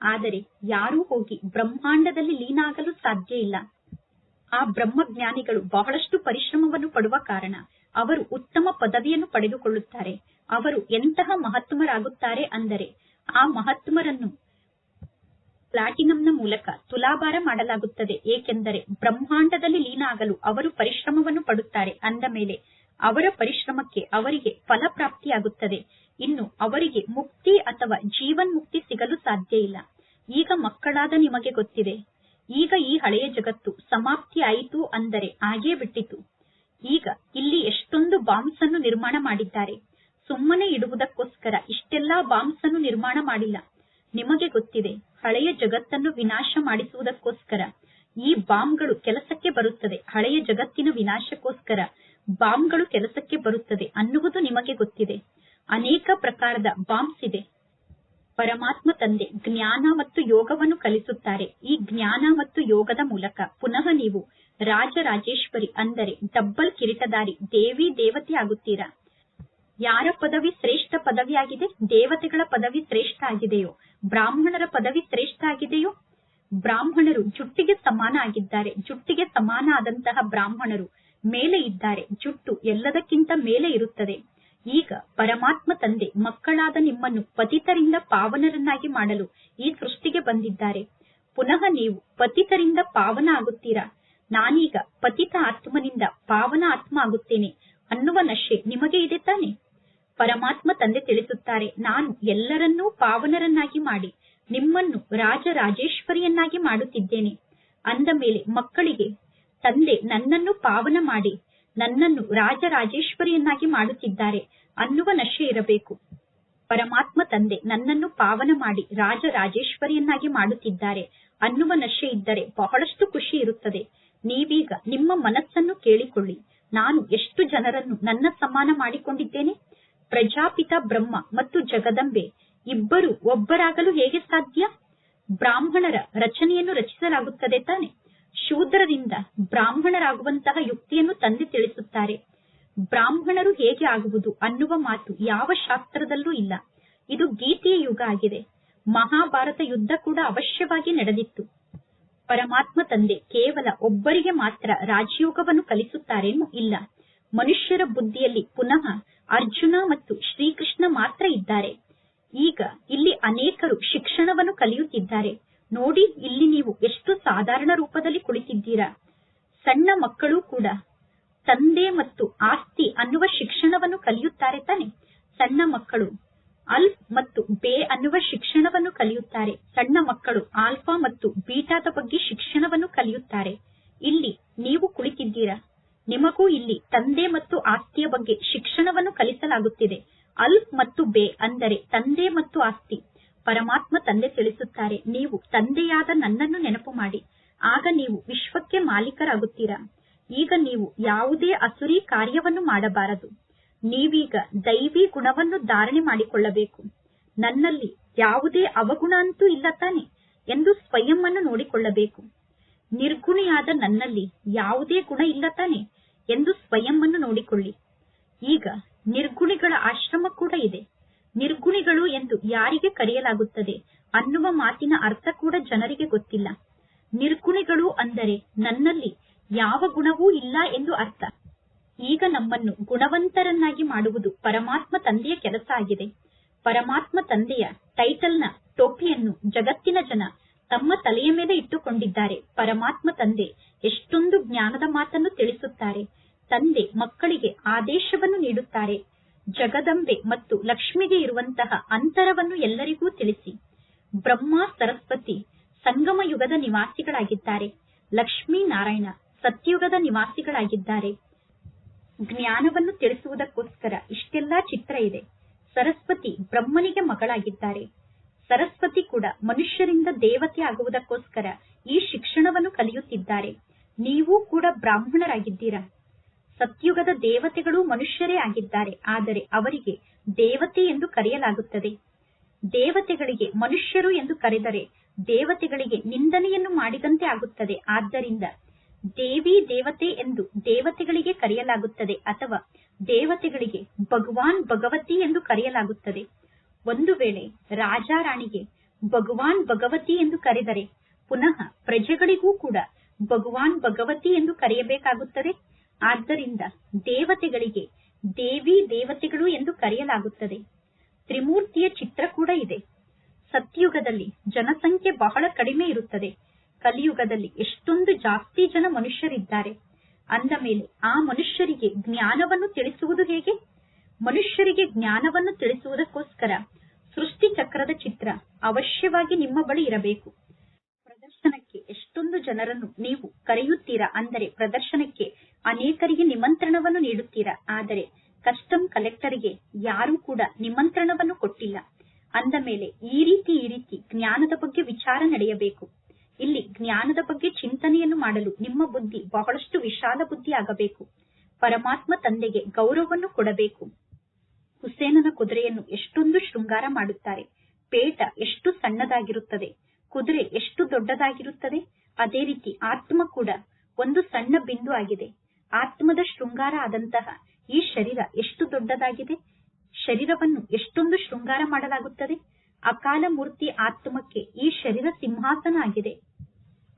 ಆದರೆ ಯಾರೂ ಹೋಗಿ ಬ್ರಹ್ಮಾಂಡದಲ್ಲಿ ಲೀನ ಆಗಲು ಸಾಧ್ಯ ಇಲ್ಲ. ಆ ಬ್ರಹ್ಮಜ್ಞಾನಿಗಳು ಬಹಳಷ್ಟು ಪರಿಶ್ರಮವನ್ನು ಪಡುವ ಕಾರಣ ಅವರು ಉತ್ತಮ ಪದವಿಯನ್ನು ಪಡೆದುಕೊಳ್ಳುತ್ತಾರೆ. ಅವರು ಎಂತಹ ಮಹತ್ಮರಾಗುತ್ತಾರೆ ಅಂದರೆ ಆ ಮಹತ್ಮರನ್ನು ಪ್ಲಾಟಿನಂನ ಮೂಲಕ ತುಲಾಭಾರ ಮಾಡಲಾಗುತ್ತದೆ. ಏಕೆಂದರೆ ಬ್ರಹ್ಮಾಂಡದಲ್ಲಿ ಲೀನ ಆಗಲು ಅವರು ಪರಿಶ್ರಮವನ್ನು ಪಡುತ್ತಾರೆ. ಅಂದ ಮೇಲೆ ಅವರ ಪರಿಶ್ರಮಕ್ಕೆ ಅವರಿಗೆ ಫಲ ಪ್ರಾಪ್ತಿಯಾಗುತ್ತದೆ ಇನ್ನು ಅವರಿಗೆ ಮುಕ್ತಿ ಅಥವಾ ಜೀವನ್ ಮುಕ್ತಿ ಸಿಗಲು ಸಾಧ್ಯ ಇಲ್ಲ. ಈಗ ಮಕ್ಕಳಾದ ನಿಮಗೆ ಗೊತ್ತಿದೆ. ಈಗ ಈ ಹಳೆಯ ಜಗತ್ತು ಸಮಾಪ್ತಿ ಆಯಿತು ಅಂದರೆ ಆಗೇ ಬಿಟ್ಟಿತು. ಈಗ ಇಲ್ಲಿ ಎಷ್ಟೊಂದು ಬಾಂಬ್ಸ್ ಅನ್ನು ನಿರ್ಮಾಣ ಮಾಡಿದ್ದಾರೆ. ಸುಮ್ಮನೆ ಇಡುವುದಕ್ಕೋಸ್ಕರ ಇಷ್ಟೆಲ್ಲಾ ಬಾಂಬ್ಸ್ ಅನ್ನು ನಿರ್ಮಾಣ ಮಾಡಿಲ್ಲ. ನಿಮಗೆ ಗೊತ್ತಿದೆ. ಹಳೆಯ ಜಗತ್ತನ್ನು ವಿನಾಶ ಮಾಡಿಸುವುದಕ್ಕೋಸ್ಕರ. ಈ ಬಾಂಬ್ಗಳು ಕೆಲಸಕ್ಕೆ ಬರುತ್ತದೆ. ಹಳೆಯ ಜಗತ್ತಿನ ವಿನಾಶಕ್ಕೋಸ್ಕರ ಬಾಂಬ್ಗಳು ಕೆಲಸಕ್ಕೆ ಬರುತ್ತದೆ ಅನ್ನುವುದು ನಿಮಗೆ ಗೊತ್ತಿದೆ. ಅನೇಕ ಪ್ರಕಾರದ ಬಾಂಬ್ಸ್ ಇದೆ. ಪರಮಾತ್ಮ ತಂದೆ ಜ್ಞಾನ ಮತ್ತು ಯೋಗವನ್ನು ಕಲಿಸುತ್ತಾರೆ. ಈ ಜ್ಞಾನ ಮತ್ತು ಯೋಗದ ಮೂಲಕ ಪುನಃ ನೀವು ರಾಜರಾಜೇಶ್ವರಿ ಅಂದರೆ ಡಬ್ಬಲ್ ಕಿರೀಟದಾರಿ ದೇವಿ ದೇವತೆ ಆಗುತ್ತೀರಾ ಯಾರ ಪದವಿ ಶ್ರೇಷ್ಠ ಪದವಿಯಾಗಿದೆ? ದೇವತೆಗಳ ಪದವಿ ಶ್ರೇಷ್ಠ ಆಗಿದೆಯೋ? ಬ್ರಾಹ್ಮಣರ ಪದವಿ ಶ್ರೇಷ್ಠ ಆಗಿದೆಯೋ? ಬ್ರಾಹ್ಮಣರು ಜುಟ್ಟಿಗೆ ಸಮಾನ ಆಗಿದ್ದಾರೆ. ಜುಟ್ಟಿಗೆ ಸಮಾನ ಆದಂತಹ ಬ್ರಾಹ್ಮಣರು ಮೇಲೆ ಇದ್ದಾರೆ. ಜುಟ್ಟು ಎಲ್ಲದಕ್ಕಿಂತ ಮೇಲೆ ಇರುತ್ತದೆ. ಈಗ ಪರಮಾತ್ಮ ತಂದೆ, ಮಕ್ಕಳಾದ ನಿಮ್ಮನ್ನು ಪತಿತರಿಂದ ಪಾವನರನ್ನಾಗಿ ಮಾಡಲು ಈ ಸೃಷ್ಟಿಗೆ ಬಂದಿದ್ದಾರೆ. ಪುನಃ ನೀವು ಪತಿತರಿಂದ ಪಾವನ ಆಗುತ್ತೀರಾ? ನಾನೀಗ ಪತಿತ ಆತ್ಮನಿಂದ ಪಾವನ ಆತ್ಮ ಆಗುತ್ತೇನೆ ಅನ್ನುವ ನಶೆ ನಿಮಗೆ ಇದೆ ತಾನೆ? ಪರಮಾತ್ಮ ತಂದೆ ತಿಳಿಸುತ್ತಾರೆ, ನಾನು ಎಲ್ಲರನ್ನೂ ಪಾವನರನ್ನಾಗಿ ಮಾಡಿ, ನಿಮ್ಮನ್ನು ರಾಜರಾಜೇಶ್ವರಿಯನ್ನಾಗಿ ಮಾಡುತ್ತಿದ್ದೇನೆ. ಅಂದ ಮೇಲೆ ಮಕ್ಕಳಿಗೆ, ತಂದೆ, ನನ್ನನ್ನು ಪಾವನ ಮಾಡಿ, ನನ್ನನ್ನು ರಾಜರಾಜೇಶ್ವರಿಯನ್ನಾಗಿ ಮಾಡುತ್ತಿದ್ದಾರೆ, ಅನ್ನುವ ನಶೆ ಇರಬೇಕು. ಪರಮಾತ್ಮ ತಂದೆ, ನನ್ನನ್ನು ಪಾವನ ಮಾಡಿ, ರಾಜರಾಜೇಶ್ವರಿಯನ್ನಾಗಿ ಮಾಡುತ್ತಿದ್ದಾರೆ, ಅನ್ನುವ ನಶೆ ಇದ್ದರೆ ಬಹಳಷ್ಟು ಖುಷಿ ಇರುತ್ತದೆ. ನೀವೀಗ ನಿಮ್ಮ ಮನಸ್ಸನ್ನು ಕೇಳಿಕೊಳ್ಳಿ. ನಾನು ಎಷ್ಟು ಜನರನ್ನು ನನ್ನ ಸಮಾನ ಮಾಡಿಕೊಂಡಿದ್ದೇನೆ? ಪ್ರಜಾಪಿತ ಬ್ರಹ್ಮ ಮತ್ತು ಜಗದಂಬೆ ಇಬ್ಬರು ಒಬ್ಬರಾಗಲು ಹೇಗೆ ಸಾಧ್ಯ? ಬ್ರಾಹ್ಮಣರ ರಚನೆಯನ್ನು ರಚಿಸಲಾಗುತ್ತದೆ ತಾನೆ. ಶೂದ್ರರಿಂದ ಬ್ರಾಹ್ಮಣರಾಗುವಂತಹ ಯುಕ್ತಿಯನ್ನು ತಂದೆ ತಿಳಿಸುತ್ತಾರೆ. ಬ್ರಾಹ್ಮಣರು ಹೇಗೆ ಆಗುವುದು ಅನ್ನುವ ಮಾತು ಯಾವ ಶಾಸ್ತ್ರದಲ್ಲೂ ಇಲ್ಲ. ಇದು ಗೀತೆಯ ಯುಗ ಆಗಿದೆ. ಮಹಾಭಾರತ ಯುದ್ಧ ಕೂಡ ಅವಶ್ಯವಾಗಿ ನಡೆದಿತ್ತು. ಪರಮಾತ್ಮ ತಂದೆ ಕೇವಲ ಒಬ್ಬರಿಗೆ ಮಾತ್ರ ರಾಜಯೋಗವನ್ನು ಕಲಿಸುತ್ತಾರೇನೂ ಇಲ್ಲ. ಮನುಷ್ಯರ ಬುದ್ಧಿಯಲ್ಲಿ ಪುನಃ ಅರ್ಜುನ ಮತ್ತು ಶ್ರೀಕೃಷ್ಣ ಮಾತ್ರ ಇದ್ದಾರೆ. ಈಗ ಇಲ್ಲಿ ಅನೇಕರು ಶಿಕ್ಷಣವನ್ನು ಕಲಿಯುತ್ತಿದ್ದಾರೆ. ನೋಡಿ, ಇಲ್ಲಿ ನೀವು ಎಷ್ಟು ಸಾಧಾರಣ ರೂಪದಲ್ಲಿ ಕುಳಿತಿದ್ದೀರಾ. ಸಣ್ಣ ಮಕ್ಕಳು ಕೂಡ ತಂದೆ ಮತ್ತು ಆಸ್ತಿ ಅನ್ನುವ ಶಿಕ್ಷಣವನ್ನು ಕಲಿಯುತ್ತಾರೆ ತಾನೆ. ಸಣ್ಣ ಮಕ್ಕಳು ಅಲ್ಫ್ ಮತ್ತು ಬೇ ಅನ್ನುವ ಶಿಕ್ಷಣವನ್ನು ಕಲಿಯುತ್ತಾರೆ. ಸಣ್ಣ ಮಕ್ಕಳು ಆಲ್ಫಾ ಮತ್ತು ಬೀಟಾದ ಬಗ್ಗೆ ಶಿಕ್ಷಣವನ್ನು ಕಲಿಯುತ್ತಾರೆ. ಇಲ್ಲಿ ನೀವು ಕುಳಿತಿದ್ದೀರಾ. ನಿಮಗೂ ಇಲ್ಲಿ ತಂದೆ ಮತ್ತು ಆಸ್ತಿಯ ಬಗ್ಗೆ ಶಿಕ್ಷಣವನ್ನು ಕಲಿಸಲಾಗುತ್ತಿದೆ. ಅಲ್ಫ್ ಮತ್ತು ಬೇ ಅಂದರೆ ತಂದೆ ಮತ್ತು ಆಸ್ತಿ. ಪರಮಾತ್ಮ ತಂದೆ ತಿಳಿಸುತ್ತಾರೆ, ನೀವು ತಂದೆಯಾದ ನನ್ನನ್ನು ನೆನಪು ಮಾಡಿ. ಆಗ ನೀವು ವಿಶ್ವಕ್ಕೆ ಮಾಲೀಕರಾಗುತ್ತೀರಾ? ಈಗ ನೀವು ಯಾವುದೇ ಅಸುರಿ ಕಾರ್ಯವನ್ನು ಮಾಡಬಾರದು. ನೀವೀಗ ದೈವಿ ಗುಣವನ್ನು ಧಾರಣೆ ಮಾಡಿಕೊಳ್ಳಬೇಕು. ನನ್ನಲ್ಲಿ ಯಾವುದೇ ಅವಗುಣ ಅಂತೂ ಇಲ್ಲ ತಾನೆ ಎಂದು ಸ್ವಯಂ ಅನ್ನು ನೋಡಿಕೊಳ್ಳಬೇಕು. ನಿರ್ಗುಣಿಯಾದ ನನ್ನಲ್ಲಿ ಯಾವುದೇ ಗುಣ ಇಲ್ಲ ತಾನೆ ಎಂದು ಸ್ವಯಂವನ್ನು ನೋಡಿಕೊಳ್ಳಿ. ಈಗ ನಿರ್ಗುಣಿಗಳ ಆಶ್ರಮ ಕೂಡ ಇದೆ. ನಿರ್ಗುಣಿಗಳು ಎಂದು ಯಾರಿಗೆ ಕರೆಯಲಾಗುತ್ತದೆ ಅನ್ನುವ ಮಾತಿನ ಅರ್ಥ ಕೂಡ ಜನರಿಗೆ ಗೊತ್ತಿಲ್ಲ. ನಿರ್ಗುಣಿಗಳು ಅಂದರೆ ನನ್ನಲ್ಲಿ ಯಾವ ಗುಣವೂ ಇಲ್ಲ ಎಂದು ಅರ್ಥ. ಈಗ ನಮ್ಮನ್ನು ಗುಣವಂತರನ್ನಾಗಿ ಮಾಡುವುದು ಪರಮಾತ್ಮ ತಂದೆಯ ಕೆಲಸ ಆಗಿದೆ. ಪರಮಾತ್ಮ ತಂದೆಯ ಟೈಟಲ್ನ ಟೋಪಿಯನ್ನು ಜಗತ್ತಿನ ಜನ ತಮ್ಮ ತಲೆಯ ಮೇಲೆ ಇಟ್ಟುಕೊಂಡಿದ್ದಾರೆ. ಪರಮಾತ್ಮ ತಂದೆ ಎಷ್ಟೊಂದು ಜ್ಞಾನದ ಮಾತನ್ನು ತಿಳಿಸುತ್ತಾರೆ. ತಂದೆ ಮಕ್ಕಳಿಗೆ ಆದೇಶವನ್ನು ನೀಡುತ್ತಾರೆ. ಜಗದಂಬೆ ಮತ್ತು ಲಕ್ಷ್ಮಿಗೆ ಇರುವಂತಹ ಅಂತರವನ್ನು ಎಲ್ಲರಿಗೂ ತಿಳಿಸಿ. ಬ್ರಹ್ಮ, ಸರಸ್ವತಿ ಸಂಗಮ ಯುಗದ ನಿವಾಸಿಗಳಾಗಿದ್ದಾರೆ. ಲಕ್ಷ್ಮೀ ನಾರಾಯಣ ಸತ್ಯುಗದ ನಿವಾಸಿಗಳಾಗಿದ್ದಾರೆ. ಜ್ಞಾನವನ್ನು ತಿಳಿಸುವುದಕ್ಕೋಸ್ಕರ ಇಷ್ಟೆಲ್ಲಾ ಚಿತ್ರ ಇದೆ. ಸರಸ್ವತಿ ಬ್ರಹ್ಮನಿಗೆ ಮಗಳಾಗಿದ್ದಾರೆ. ಸರಸ್ವತಿ ಕೂಡ ಮನುಷ್ಯರಿಂದ ದೇವತೆ ಆಗುವುದಕ್ಕೋಸ್ಕರ ಈ ಶಿಕ್ಷಣವನ್ನು ಕಲಿಯುತ್ತಿದ್ದಾರೆ. ನೀವು ಕೂಡ ಬ್ರಾಹ್ಮಣರಾಗಿದ್ದೀರಾ? ಸತ್ಯುಗದ ದೇವತೆಗಳು ಮನುಷ್ಯರೇ ಆಗಿದ್ದಾರೆ. ಆದರೆ ಅವರಿಗೆ ದೇವತೆ ಎಂದು ಕರೆಯಲಾಗುತ್ತದೆ. ದೇವತೆಗಳಿಗೆ ಮನುಷ್ಯರು ಎಂದು ಕರೆದರೆ ದೇವತೆಗಳಿಗೆ ನಿಂದನೆಯನ್ನು ಮಾಡಿದಂತೆ ಆಗುತ್ತದೆ. ಆದ್ದರಿಂದ ದೇವಿ ದೇವತೆ ಎಂದು ದೇವತೆಗಳಿಗೆ ಕರೆಯಲಾಗುತ್ತದೆ ಅಥವಾ ದೇವತೆಗಳಿಗೆ ಭಗವಾನ್ ಭಗವತಿ ಎಂದು ಕರೆಯಲಾಗುತ್ತದೆ. ಒಂದು ವೇಳೆ ರಾಜಾರಾಣಿಗೆ ಭಗವಾನ್ ಭಗವತಿ ಎಂದು ಕರೆದರೆ ಪುನಃ ಪ್ರಜೆಗಳಿಗೂ ಕೂಡ ಭಗವಾನ್ ಭಗವತಿ ಎಂದು ಕರೆಯಬೇಕಾಗುತ್ತದೆ. ಆದ್ದರಿಂದ ದೇವತೆಗಳಿಗೆ ದೇವಿ ದೇವತೆಗಳು ಎಂದು ಕರೆಯಲಾಗುತ್ತದೆ. ತ್ರಿಮೂರ್ತಿಯ ಚಿತ್ರ ಕೂಡ ಇದೆ. ಸತ್ಯುಗದಲ್ಲಿ ಜನಸಂಖ್ಯೆ ಬಹಳ ಕಡಿಮೆ ಇರುತ್ತದೆ. ಕಲಿಯುಗದಲ್ಲಿ ಎಷ್ಟೊಂದು ಜಾಸ್ತಿ ಜನ ಮನುಷ್ಯರಿದ್ದಾರೆ. ಅಂದ ಮೇಲೆ ಆ ಮನುಷ್ಯರಿಗೆ ಜ್ಞಾನವನ್ನು ತಿಳಿಸುವುದು ಹೇಗೆ? ಮನುಷ್ಯರಿಗೆ ಜ್ಞಾನವನ್ನು ತಿಳಿಸುವುದಕ್ಕೋಸ್ಕರ ಸೃಷ್ಟಿ ಚಕ್ರದ ಚಿತ್ರ ಅವಶ್ಯವಾಗಿ ನಿಮ್ಮ ಬಳಿ ಇರಬೇಕು. ಪ್ರದರ್ಶನಕ್ಕೆ ಎಷ್ಟೊಂದು ಜನರನ್ನು ನೀವು ಕರೆಯುತ್ತೀರಾ? ಅಂದರೆ ಪ್ರದರ್ಶನಕ್ಕೆ ಅನೇಕರಿಗೆ ನಿಮಂತ್ರಣವನ್ನು ನೀಡುತ್ತೀರಾ? ಆದರೆ ಕಸ್ಟಮ್ ಕಲೆಕ್ಟರ್ಗೆ ಯಾರೂ ಕೂಡ ನಿಮಂತ್ರಣವನ್ನು ಕೊಟ್ಟಿಲ್ಲ. ಅಂದ ಮೇಲೆ ಈ ರೀತಿ ಈ ರೀತಿ ಜ್ಞಾನದ ಬಗ್ಗೆ ವಿಚಾರ ನಡೆಯಬೇಕು. ಇಲ್ಲಿ ಜ್ಞಾನದ ಬಗ್ಗೆ ಚಿಂತನೆಯನ್ನು ಮಾಡಲು ನಿಮ್ಮ ಬುದ್ಧಿ ಬಹಳಷ್ಟು ವಿಶಾಲ ಬುದ್ಧಿ ಆಗಬೇಕು ಪರಮಾತ್ಮ ತಂದೆಗೆ ಗೌರವವನ್ನು ಕೊಡಬೇಕು. ಹುಸೇನನ ಕುದುರೆಯನ್ನು ಎಷ್ಟೊಂದು ಶೃಂಗಾರ ಮಾಡುತ್ತಾರೆ. ಪೇಟ ಎಷ್ಟು ಸಣ್ಣದಾಗಿರುತ್ತದೆ. ಕುದುರೆ ಎಷ್ಟು ದೊಡ್ಡದಾಗಿರುತ್ತದೆ. ಅದೇ ರೀತಿ ಆತ್ಮ ಕೂಡ ಒಂದು ಸಣ್ಣ ಬಿಂದು ಆಗಿದೆ. ಆತ್ಮದ ಶೃಂಗಾರ ಆದಂತಹ ಈ ಶರೀರ ಎಷ್ಟು ದೊಡ್ಡದಾಗಿದೆ. ಶರೀರವನ್ನು ಎಷ್ಟೊಂದು ಶೃಂಗಾರ ಮಾಡಲಾಗುತ್ತದೆ. ಅಕಾಲ ಮೂರ್ತಿ ಆತ್ಮಕ್ಕೆ ಈ ಶರೀರ ಸಿಂಹಾಸನ ಆಗಿದೆ.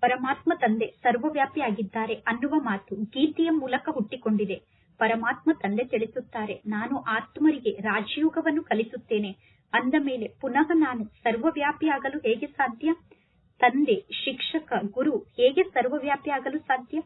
ಪರಮಾತ್ಮ ತಂದೆ ಸರ್ವವ್ಯಾಪಿ ಆಗಿದ್ದಾರೆ ಅನ್ನುವ ಮಾತು ಗೀತೆಯ ಮೂಲಕ ಹುಟ್ಟಿಕೊಂಡಿದೆ. ಪರಮಾತ್ಮ ತಂದೆ ತಿಳಿಸುತ್ತಾರೆ ನಾನು ಆತ್ಮರಿಗೆ ರಾಜಯೋಗವನ್ನು ಕಲಿಸುತ್ತೇನೆ. ಅಂದ ಮೇಲೆ ಪುನಃ ನಾನು ಸರ್ವವ್ಯಾಪಿಯಾಗಲು ಹೇಗೆ ಸಾಧ್ಯ? ತಂದೆ, ಶಿಕ್ಷಕ, ಗುರು ಹೇಗೆ ಸರ್ವವ್ಯಾಪಿಯಾಗಲು ಸಾಧ್ಯ?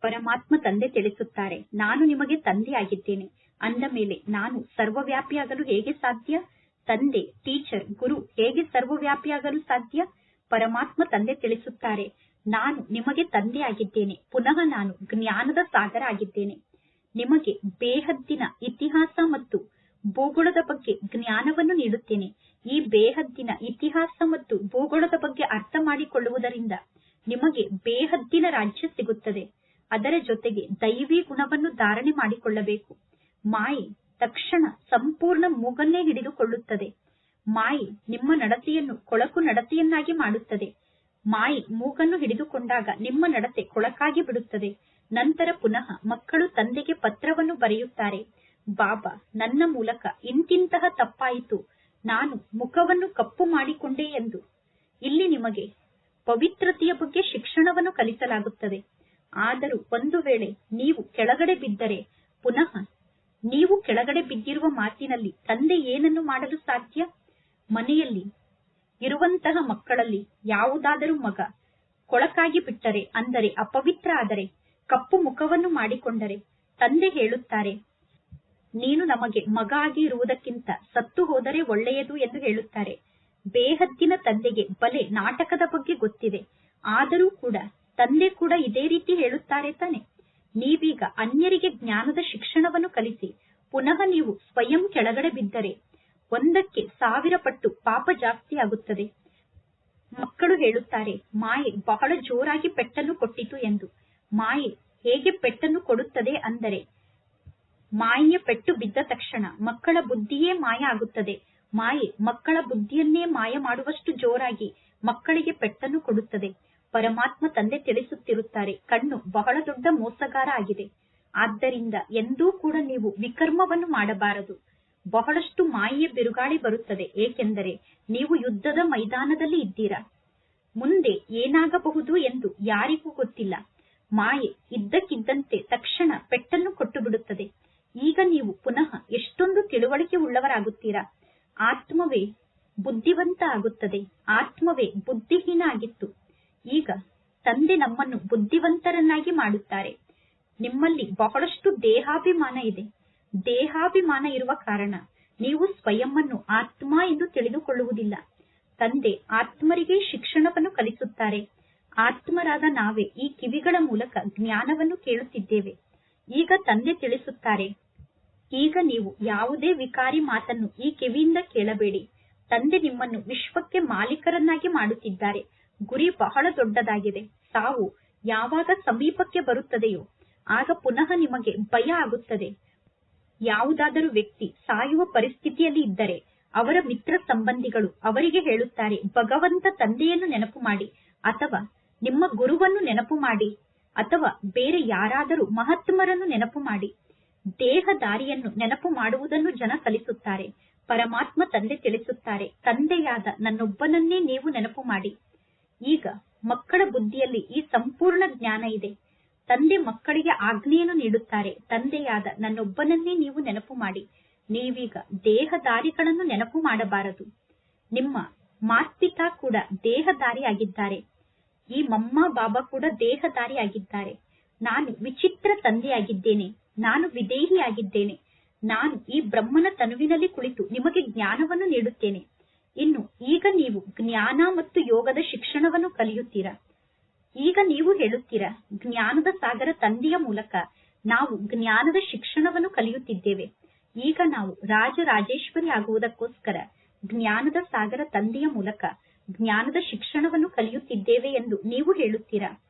ಪರಮಾತ್ಮ ತಂದೆ ತಿಳಿಸುತ್ತಾರೆ ನಾನು ನಿಮಗೆ ತಂದೆಯಾಗಿದ್ದೇನೆ. ಅಂದ ಮೇಲೆ ನಾನು ಸರ್ವವ್ಯಾಪಿಯಾಗಲು ಹೇಗೆ ಸಾಧ್ಯ? ತಂದೆ, ಟೀಚರ್, ಗುರು ಹೇಗೆ ಸರ್ವವ್ಯಾಪಿಯಾಗಲು ಸಾಧ್ಯ? ಪರಮಾತ್ಮ ತಂದೆ ತಿಳಿಸುತ್ತಾರೆ ನಾನು ನಿಮಗೆ ತಂದೆಯಾಗಿದ್ದೇನೆ. ಪುನಃ ನಾನು ಜ್ಞಾನದ ಸಾಗರ ಆಗಿದ್ದೇನೆ. ನಿಮಗೆ ಬೇಹದ್ದಿನ ಇತಿಹಾಸ ಮತ್ತು ಭೂಗೋಳದ ಬಗ್ಗೆ ಜ್ಞಾನವನ್ನು ನೀಡುತ್ತೇನೆ. ಈ ಬೇಹದ್ದಿನ ಇತಿಹಾಸ ಮತ್ತು ಭೂಗೋಳದ ಬಗ್ಗೆ ಅರ್ಥ ಮಾಡಿಕೊಳ್ಳುವುದರಿಂದ ನಿಮಗೆ ಬೇಹದ್ದಿನ ರಾಜ್ಯ ಸಿಗುತ್ತದೆ. ಅದರ ಜೊತೆಗೆ ದೈವಿ ಗುಣವನ್ನು ಧಾರಣೆ ಮಾಡಿಕೊಳ್ಳಬೇಕು. ಮಾಯೆ ತಕ್ಷಣ ಸಂಪೂರ್ಣ ಮೂಗನ್ನೇ ಹಿಡಿದುಕೊಳ್ಳುತ್ತದೆ. ಮಾಯೆ ನಿಮ್ಮ ನಡತೆಯನ್ನು ಕೊಳಕು ನಡತೆಯನ್ನಾಗಿ ಮಾಡುತ್ತದೆ. ಮಾಯೆ ಮೂಗನ್ನು ಹಿಡಿದುಕೊಂಡಾಗ ನಿಮ್ಮ ನಡತೆ ಕೊಳಕಾಗಿ ಬಿಡುತ್ತದೆ. ನಂತರ ಪುನಃ ಮಕ್ಕಳು ತಂದೆಗೆ ಪತ್ರವನ್ನು ಬರೆಯುತ್ತಾರೆ. ಬಾಬಾ, ನನ್ನ ಮೂಲಕ ಇಂತಿಂತಹ ತಪ್ಪಾಯಿತು. ನಾನು ಮುಖವನ್ನು ಕಪ್ಪು ಮಾಡಿಕೊಂಡೆ ಎಂದು. ಇಲ್ಲಿ ನಿಮಗೆ ಪವಿತ್ರತೆಯ ಬಗ್ಗೆ ಶಿಕ್ಷಣವನ್ನು ಕಲಿಸಲಾಗುತ್ತದೆ. ಆದರೂ ಒಂದು ವೇಳೆ ನೀವು ಕೆಳಗಡೆ ಬಿದ್ದರೆ, ಪುನಃ ನೀವು ಕೆಳಗಡೆ ಬಿದ್ದಿರುವ ಮಾತಿನಲ್ಲಿ ತಂದೆ ಏನನ್ನು ಮಾಡಲು ಸಾಧ್ಯ? ಮನೆಯಲ್ಲಿ ಇರುವಂತಹ ಮಕ್ಕಳಲ್ಲಿ ಯಾವುದಾದರೂ ಮಗ ಕೊಳಕಾಗಿ ಬಿಟ್ಟರೆ, ಅಂದರೆ ಅಪವಿತ್ರ ಆದರೆ ಕಪ್ಪು ಮುಖವನ್ನು ಮಾಡಿಕೊಂಡರೆ ತಂದೆ ಹೇಳುತ್ತಾರೆ, ನೀನು ನಮಗೆ ಮಗ ಆಗಿ ಇರುವುದಕ್ಕಿಂತ ಸತ್ತು ಹೋದರೆ ಒಳ್ಳೆಯದು ಎಂದು ಹೇಳುತ್ತಾರೆ. ಬೇಹದ್ದಿನ ತಂದೆಗೆ ಬಲೆ ನಾಟಕದ ಬಗ್ಗೆ ಗೊತ್ತಿದೆ. ಆದರೂ ಕೂಡ ತಂದೆ ಕೂಡ ಇದೇ ರೀತಿ ಹೇಳುತ್ತಾರೆ ತಾನೆ. ನೀವೀಗ ಅನ್ಯರಿಗೆ ಜ್ಞಾನದ ಶಿಕ್ಷಣವನ್ನು ಕಲಿಸಿ, ಪುನಃ ನೀವು ಸ್ವಯಂ ಕೆಳಗಡೆ ಬಿದ್ದರೆ ಒಂದಕ್ಕೆ ಸಾವಿರ ಪಟ್ಟು ಪಾಪ ಜಾಸ್ತಿ ಆಗುತ್ತದೆ. ಮಕ್ಕಳು ಹೇಳುತ್ತಾರೆ, ಮಾಯೆ ಬಹಳ ಜೋರಾಗಿ ಪೆಟ್ಟನ್ನು ಕೊಟ್ಟಿತು ಎಂದು. ಮಾಯೆ ಹೇಗೆ ಪೆಟ್ಟನ್ನು ಕೊಡುತ್ತದೆ ಅಂದರೆ, ಮಾಯೆಯ ಪೆಟ್ಟು ಬಿದ್ದ ತಕ್ಷಣ ಮಕ್ಕಳ ಬುದ್ಧಿಯೇ ಮಾಯ ಆಗುತ್ತದೆ. ಮಾಯೆ ಮಕ್ಕಳ ಬುದ್ಧಿಯನ್ನೇ ಮಾಯ ಮಾಡುವಷ್ಟು ಜೋರಾಗಿ ಮಕ್ಕಳಿಗೆ ಪೆಟ್ಟನ್ನು ಕೊಡುತ್ತದೆ. ಪರಮಾತ್ಮ ತಂದೆ ತಿಳಿಸುತ್ತಿರುತ್ತಾರೆ, ಕಣ್ಣು ಬಹಳ ದೊಡ್ಡ ಮೋಸಗಾರ ಆಗಿದೆ. ಆದ್ದರಿಂದ ಎಂದೂ ಕೂಡ ನೀವು ವಿಕರ್ಮವನ್ನು ಮಾಡಬಾರದು. ಬಹಳಷ್ಟು ಮಾಯೆಯ ಬಿರುಗಾಳಿ ಬರುತ್ತದೆ, ಏಕೆಂದರೆ ನೀವು ಯುದ್ಧದ ಮೈದಾನದಲ್ಲಿ ಇದ್ದೀರಾ? ಮುಂದೆ ಏನಾಗಬಹುದು ಎಂದು ಯಾರಿಗೂ ಗೊತ್ತಿಲ್ಲ. ಮಾಯೆ ಇದ್ದಕ್ಕಿದ್ದಂತೆ ತಕ್ಷಣ ಪೆಟ್ಟನ್ನು ಕೊಟ್ಟು ಬಿಡುತ್ತದೆ ಈಗ ನೀವು ಪುನಃ ಎಷ್ಟೊಂದು ತಿಳುವಳಿಕೆ ಉಳ್ಳವರಾಗುತ್ತೀರಾ? ಆತ್ಮವೇ ಬುದ್ಧಿವಂತ ಆಗುತ್ತದೆ. ಆತ್ಮವೇ ಬುದ್ಧಿಹೀನ ಆಗಿತ್ತು ಈಗ ತಂದೆ ನಮ್ಮನ್ನು ಬುದ್ಧಿವಂತರನ್ನಾಗಿ ಮಾಡುತ್ತಾರೆ. ನಿಮ್ಮಲ್ಲಿ ಬಹಳಷ್ಟು ದೇಹಾಭಿಮಾನ ಇದೆ. ದೇಹಾಭಿಮಾನ ಇರುವ ಕಾರಣ ನೀವು ಸ್ವಯಂನ್ನು ಆತ್ಮ ಎಂದು ತಿಳಿದುಕೊಳ್ಳುವುದಿಲ್ಲ. ತಂದೆ ಆತ್ಮರಿಗೆ ಶಿಕ್ಷಣವನ್ನು ಕಲಿಸುತ್ತಾರೆ. ಆತ್ಮರಾದ ನಾವೇ ಈ ಕಿವಿಗಳ ಮೂಲಕ ಜ್ಞಾನವನ್ನು ಕೇಳುತ್ತಿದ್ದೇವೆ. ಈಗ ತಂದೆ ತಿಳಿಸುತ್ತಾರೆ, ಈಗ ನೀವು ಯಾವುದೇ ವಿಕಾರಿ ಮಾತನ್ನು ಈ ಕಿವಿಯಿಂದ ಕೇಳಬೇಡಿ. ತಂದೆ ನಿಮ್ಮನ್ನು ವಿಶ್ವಕ್ಕೆ ಮಾಲೀಕರನ್ನಾಗಿ ಮಾಡುತ್ತಿದ್ದಾರೆ. ಗುರಿ ಬಹಳ ದೊಡ್ಡದಾಗಿದೆ. ಸಾವು ಯಾವಾಗ ಸಮೀಪಕ್ಕೆ ಬರುತ್ತದೆಯೋ, ಆಗ ಪುನಃ ನಿಮಗೆ ಭಯ ಆಗುತ್ತದೆ. ಯಾವುದಾದರೂ ವ್ಯಕ್ತಿ ಸಾಯುವ ಪರಿಸ್ಥಿತಿಯಲ್ಲಿ ಇದ್ದರೆ ಅವರ ಮಿತ್ರ ಸಂಬಂಧಿಗಳು ಅವರಿಗೆ ಹೇಳುತ್ತಾರೆ, ಭಗವಂತ ತಂದೆಯನ್ನು ನೆನಪು ಮಾಡಿ, ಅಥವಾ ನಿಮ್ಮ ಗುರುವನ್ನು ನೆನಪು ಮಾಡಿ ಅಥವಾ ಬೇರೆ ಯಾರಾದರೂ ಮಹಾತ್ಮರನ್ನು ನೆನಪು ಮಾಡಿ. ದೇಹದಾರಿಯನ್ನು ನೆನಪು ಮಾಡುವುದನ್ನು ಜನ ಕಲಿಸುತ್ತಾರೆ ಪರಮಾತ್ಮ ತಂದೆ ತಿಳಿಸುತ್ತಾರೆ. ತಂದೆಯಾದ ನನ್ನೊಬ್ಬನನ್ನೇ ನೀವು ನೆನಪು ಮಾಡಿ. ಈಗ ಮಕ್ಕಳ ಬುದ್ಧಿಯಲ್ಲಿ ಈ ಸಂಪೂರ್ಣ ಜ್ಞಾನ ಇದೆ. ತಂದೆ ಮಕ್ಕಳಿಗೆ ಆಜ್ಞೆಯನ್ನು ನೀಡುತ್ತಾರೆ. ತಂದೆಯಾದ ನನ್ನೊಬ್ಬನನ್ನೇ ನೀವು ನೆನಪು ಮಾಡಿ. ನೀವೀಗ ದೇಹದಾರಿಗಳನ್ನು ನೆನಪು ಮಾಡಬಾರದು. ನಿಮ್ಮ ಮಾತ್ಪಿತಾ ಕೂಡ ದೇಹದಾರಿಯಾಗಿದ್ದಾರೆ. ಈ ಮಮ್ಮ ಬಾಬಾ ಕೂಡ ದೇಹದಾರಿಯಾಗಿದ್ದಾರೆ ನಾನು ವಿಚಿತ್ರ ತಂದೆಯಾಗಿದ್ದೇನೆ. ನಾನು ವಿದೇಹಿಯಾಗಿದ್ದೇನೆ ನಾನು ಈ ಬ್ರಹ್ಮನ ತನುವಿನಲ್ಲಿ ಕುಳಿತು ನಿಮಗೆ ಜ್ಞಾನವನ್ನು ನೀಡುತ್ತೇನೆ. ಇನ್ನು ಈಗ ನೀವು ಜ್ಞಾನ ಮತ್ತು ಯೋಗದ ಶಿಕ್ಷಣವನ್ನು ಕಲಿಯುತ್ತೀರಾ? ಈಗ ನೀವು ಹೇಳುತ್ತೀರಾ, ಜ್ಞಾನದ ಸಾಗರ ತಂದೆಯ ಮೂಲಕ ನಾವು ಜ್ಞಾನದ ಶಿಕ್ಷಣವನ್ನು ಕಲಿಯುತ್ತಿದ್ದೇವೆ. ಈಗ ನಾವು ರಾಜರಾಜೇಶ್ವರಿ ಆಗುವುದಕ್ಕೋಸ್ಕರ ಜ್ಞಾನದ ಸಾಗರ ತಂದೆಯ ಮೂಲಕ ಜ್ಞಾನದ ಶಿಕ್ಷಣವನ್ನು ಕಲಿಯುತ್ತಿದ್ದೇವೆ ಎಂದು ನೀವು ಹೇಳುತ್ತೀರಾ?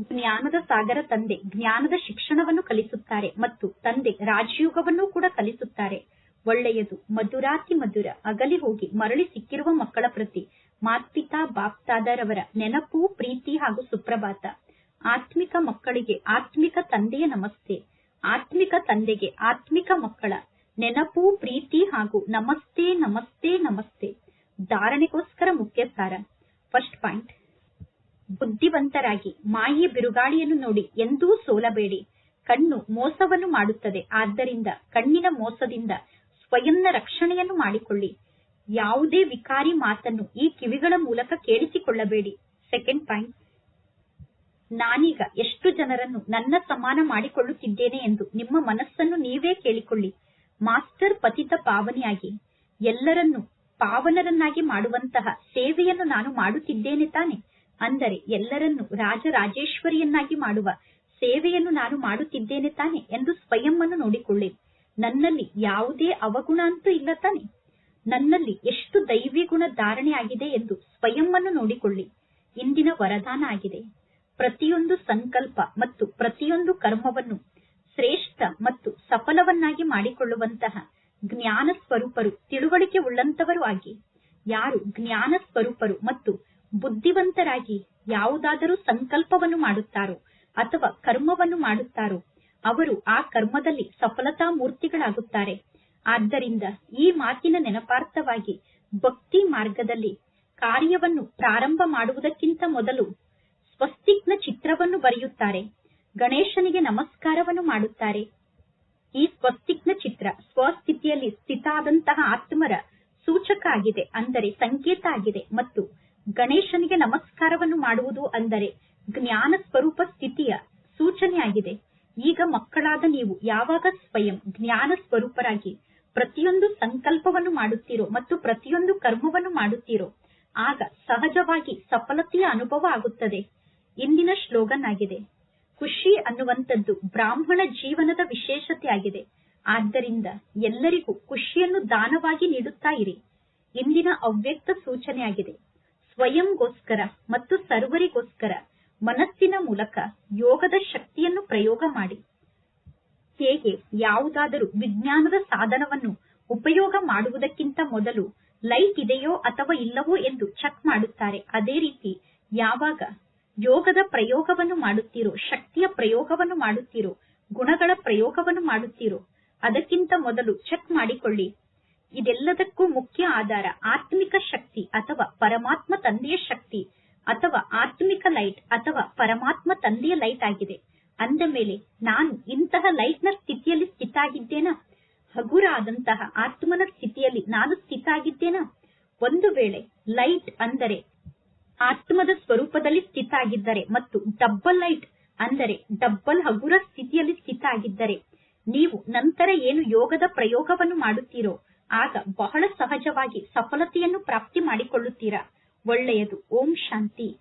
ಜ್ಞಾನದ ಸಾಗರ ತಂದೆ ಜ್ಞಾನದ ಶಿಕ್ಷಣವನ್ನು ಕಲಿಸುತ್ತಾರೆ ಮತ್ತು ತಂದೆ ರಾಜಯೋಗವನ್ನು ಕೂಡ ಕಲಿಸುತ್ತಾರೆ. ಒಳ್ಳೆಯದು, ಮಧುರಾತಿ ಮಧುರ, ಅಗಲಿ ಹೋಗಿ ಮರಳಿ ಸಿಕ್ಕಿರುವ ಮಕ್ಕಳ ಪ್ರತಿ, ಮಾತ್ಪಿತಾ ಬಾಪ್ತಾದರವರ ನೆನಪು, ಪ್ರೀತಿ ಹಾಗೂ ಸುಪ್ರಭಾತ. ಆತ್ಮಿಕ ಮಕ್ಕಳಿಗೆ ಆತ್ಮಿಕ ತಂದೆಯ ನಮಸ್ತೆ. ಆತ್ಮಿಕ ತಂದೆಗೆ ಆತ್ಮಿಕ ಮಕ್ಕಳ ನೆನಪು, ಪ್ರೀತಿ ಹಾಗೂ ನಮಸ್ತೆ ನಮಸ್ತೆ ನಮಸ್ತೆ. ಧಾರಣೆಗೋಸ್ಕರ ಮುಖ್ಯ ಸಾರ ಫಸ್ಟ್ ಪಾಯಿಂಟ್ ಬುದ್ಧಿವಂತರಾಗಿ, ಮಾಯೆ ಬಿರುಗಾಳಿಯನ್ನು ನೋಡಿ, ಎಂದೂ ಸೋಲಬೇಡಿ. ಕಣ್ಣು ಮೋಸವನ್ನು ಮಾಡುತ್ತದೆ, ಆದ್ದರಿಂದ ಕಣ್ಣಿನ ಮೋಸದಿಂದ ಸ್ವಯಂನ ರಕ್ಷಣೆಯನ್ನು ಮಾಡಿಕೊಳ್ಳಿ. ಯಾವುದೇ ವಿಕಾರಿ ಮಾತನ್ನು ಈ ಕಿವಿಗಳ ಮೂಲಕ ಕೇಳಿಸಿಕೊಳ್ಳಬೇಡಿ. ಸೆಕೆಂಡ್ ಪಾಯಿಂಟ್ ನಾನೀಗ ಎಷ್ಟು ಜನರನ್ನು ನನ್ನ ಸಮಾನ ಮಾಡಿಕೊಳ್ಳುತ್ತಿದ್ದೇನೆ ಎಂದು ನಿಮ್ಮ ಮನಸ್ಸನ್ನು ನೀವೇ ಕೇಳಿಕೊಳ್ಳಿ. ಮಾಸ್ಟರ್ ಪತಿತ ಪಾವನಿಯಾಗಿ, ಎಲ್ಲರನ್ನು ಪಾವನರನ್ನಾಗಿ ಮಾಡುವಂತಹ ಸೇವೆಯನ್ನು ನಾನು ಮಾಡುತ್ತಿದ್ದೇನೆ ತಾನೆ. ಅಂದರೆ ಎಲ್ಲರನ್ನು ರಾಜರಾಜೇಶ್ವರಿಯನ್ನಾಗಿ ಮಾಡುವ ಸೇವೆಯನ್ನು ನಾನು ಮಾಡುತ್ತಿದ್ದೇನೆ ತಾನೆ ಎಂದು ಸ್ವಯಂವನ್ನು ನೋಡಿಕೊಳ್ಳಿ. ನನ್ನಲ್ಲಿ ಯಾವುದೇ ಅವಗುಣ ಅಂತೂ ಇಲ್ಲ ತಾನೆ. ನನ್ನಲ್ಲಿ ಎಷ್ಟು ದೈವಿ ಗುಣ ಧಾರಣೆ ಆಗಿದೆ ಎಂದು ಸ್ವಯಂವನ್ನು ನೋಡಿಕೊಳ್ಳಿ. ಇಂದಿನ ವರದಾನ ಆಗಿದೆ. ಪ್ರತಿಯೊಂದು ಸಂಕಲ್ಪ ಮತ್ತು ಪ್ರತಿಯೊಂದು ಕರ್ಮವನ್ನು ಶ್ರೇಷ್ಠ ಮತ್ತು ಸಫಲವನ್ನಾಗಿ ಮಾಡಿಕೊಳ್ಳುವಂತಹ ಜ್ಞಾನ ಸ್ವರೂಪರು ತಿಳುವಳಿಕೆ ಉಳ್ಳಂತವರು ಆಗಿ, ಯಾರು ಜ್ಞಾನ ಸ್ವರೂಪರು ಮತ್ತು ಬುದ್ಧಿವಂತರಾಗಿ ಯಾವುದಾದರೂ ಸಂಕಲ್ಪವನ್ನು ಮಾಡುತ್ತಾರೋ ಅಥವಾ ಕರ್ಮವನ್ನು ಮಾಡುತ್ತಾರೋ, ಅವರು ಆ ಕರ್ಮದಲ್ಲಿ ಸಫಲತಾ ಮೂರ್ತಿಗಳಾಗುತ್ತಾರೆ. ಆದ್ದರಿಂದ ಈ ಮಾತಿನ ನೆನಪಾರ್ಥವಾಗಿ ಭಕ್ತಿ ಮಾರ್ಗದಲ್ಲಿ ಕಾರ್ಯವನ್ನು ಪ್ರಾರಂಭ ಮಾಡುವುದಕ್ಕಿಂತ ಮೊದಲು ಸ್ವಸ್ತಿಕ್ನ ಚಿತ್ರವನ್ನು ಬರೆಯುತ್ತಾರೆ. ಗಣೇಶನಿಗೆ ನಮಸ್ಕಾರವನ್ನು ಮಾಡುತ್ತಾರೆ. ಈ ಸ್ವಸ್ತಿಕ್ನ ಚಿತ್ರ ಸ್ವಸ್ಥಿತಿಯಲ್ಲಿ ಸ್ಥಿತಾದಂತಹ ಆತ್ಮರ ಸೂಚಕ ಆಗಿದೆ. ಅಂದರೆ ಸಂಕೇತ ಆಗಿದೆ. ಮತ್ತು ಗಣೇಶನಿಗೆ ನಮಸ್ಕಾರವನ್ನು ಮಾಡುವುದು ಅಂದರೆ ಜ್ಞಾನ ಸ್ವರೂಪ ಸ್ಥಿತಿಯ ಸೂಚನೆಯಾಗಿದೆ ಈಗ ಮಕ್ಕಳಾದ ನೀವು ಯಾವಾಗ ಸ್ವಯಂ ಜ್ಞಾನ ಸ್ವರೂಪರಾಗಿ ಪ್ರತಿಯೊಂದು ಸಂಕಲ್ಪವನ್ನು ಮಾಡುತ್ತೀರೋ ಮತ್ತು ಪ್ರತಿಯೊಂದು ಕರ್ಮವನ್ನು ಮಾಡುತ್ತೀರೋ, ಆಗ ಸಹಜವಾಗಿ ಸಫಲತೆಯ ಅನುಭವ ಆಗುತ್ತದೆ. ಇಂದಿನ ಶ್ಲೋಗನ್ ಆಗಿದೆ ಖುಷಿ ಅನ್ನುವಂಥದ್ದು ಬ್ರಾಹ್ಮಣ ಜೀವನದ ವಿಶೇಷತೆ ಆಗಿದೆ. ಆದ್ದರಿಂದ ಎಲ್ಲರಿಗೂ ಖುಷಿಯನ್ನು ದಾನವಾಗಿ ನೀಡುತ್ತಾ ಇರಿ. ಇಂದಿನ ಅವ್ಯಕ್ತ ಸೂಚನೆಯಾಗಿದೆ. ಸ್ವಯಂಗೋಸ್ಕರ ಮತ್ತು ಸರ್ವರಿಗೋಸ್ಕರ ಮನಸ್ಸಿನ ಮೂಲಕ ಯೋಗದ ಶಕ್ತಿಯನ್ನು ಪ್ರಯೋಗ ಮಾಡಿ. ಹೇಗೆ ಯಾವುದಾದರೂ ವಿಜ್ಞಾನದ ಸಾಧನವನ್ನು ಉಪಯೋಗ ಮಾಡುವುದಕ್ಕಿಂತ ಮೊದಲು ಲೈಟ್ ಇದೆಯೋ ಅಥವಾ ಇಲ್ಲವೋ ಎಂದು ಚೆಕ್ ಮಾಡುತ್ತಾರೆ. ಅದೇ ರೀತಿ ಯಾವಾಗ ಯೋಗದ ಪ್ರಯೋಗವನ್ನು ಮಾಡುತ್ತೀರೋ, ಶಕ್ತಿಯ ಪ್ರಯೋಗವನ್ನು ಮಾಡುತ್ತೀರೋ, ಗುಣಗಳ ಪ್ರಯೋಗವನ್ನು ಮಾಡುತ್ತೀರೋ ಅದಕ್ಕಿಂತ ಮೊದಲು ಚೆಕ್ ಮಾಡಿಕೊಳ್ಳಿ. ಇದೆಲ್ಲದಕ್ಕೂ ಮುಖ್ಯ ಆಧಾರ ಆತ್ಮಿಕ ಶಕ್ತಿ ಅಥವಾ ಪರಮಾತ್ಮ ತಂದೆಯ ಶಕ್ತಿ ಅಥವಾ ಆತ್ಮಿಕ ಲೈಟ್ ಅಥವಾ ಪರಮಾತ್ಮ ತಂದೆಯ ಲೈಟ್ ಆಗಿದೆ. ಅಂದ ಮೇಲೆ ನಾನು ಇಂತಹ ಲೈಟ್ನ ಸ್ಥಿತಿಯಲ್ಲಿ ಸ್ಥಿತ ಆಗಿದ್ದೇನಾ ಹಗುರ ಆದಂತಹ ಆತ್ಮನ ಸ್ಥಿತಿಯಲ್ಲಿ ನಾನು ಸ್ಥಿತ ಆಗಿದ್ದೇನಾ ಒಂದು ವೇಳೆ ಲೈಟ್ ಅಂದರೆ ಆತ್ಮದ ಸ್ವರೂಪದಲ್ಲಿ ಸ್ಥಿತ ಆಗಿದ್ದರೆ ಮತ್ತು ಡಬ್ಬಲ್ ಲೈಟ್ ಅಂದರೆ ಡಬ್ಬಲ್ ಹಗುರ ಸ್ಥಿತಿಯಲ್ಲಿ ಸ್ಥಿತ ಆಗಿದ್ದರೆ ನೀವು ನಂತರ ಏನು ಯೋಗದ ಪ್ರಯೋಗವನ್ನು ಮಾಡುತ್ತೀರೋ, ಆಗ ಬಹಳ ಸಹಜವಾಗಿ ಸಫಲತೆಯನ್ನು ಪ್ರಾಪ್ತಿ ಮಾಡಿಕೊಳ್ಳುತ್ತೀರಾ. ಒಳ್ಳೆಯದು. ಓಂ ಶಾಂತಿ.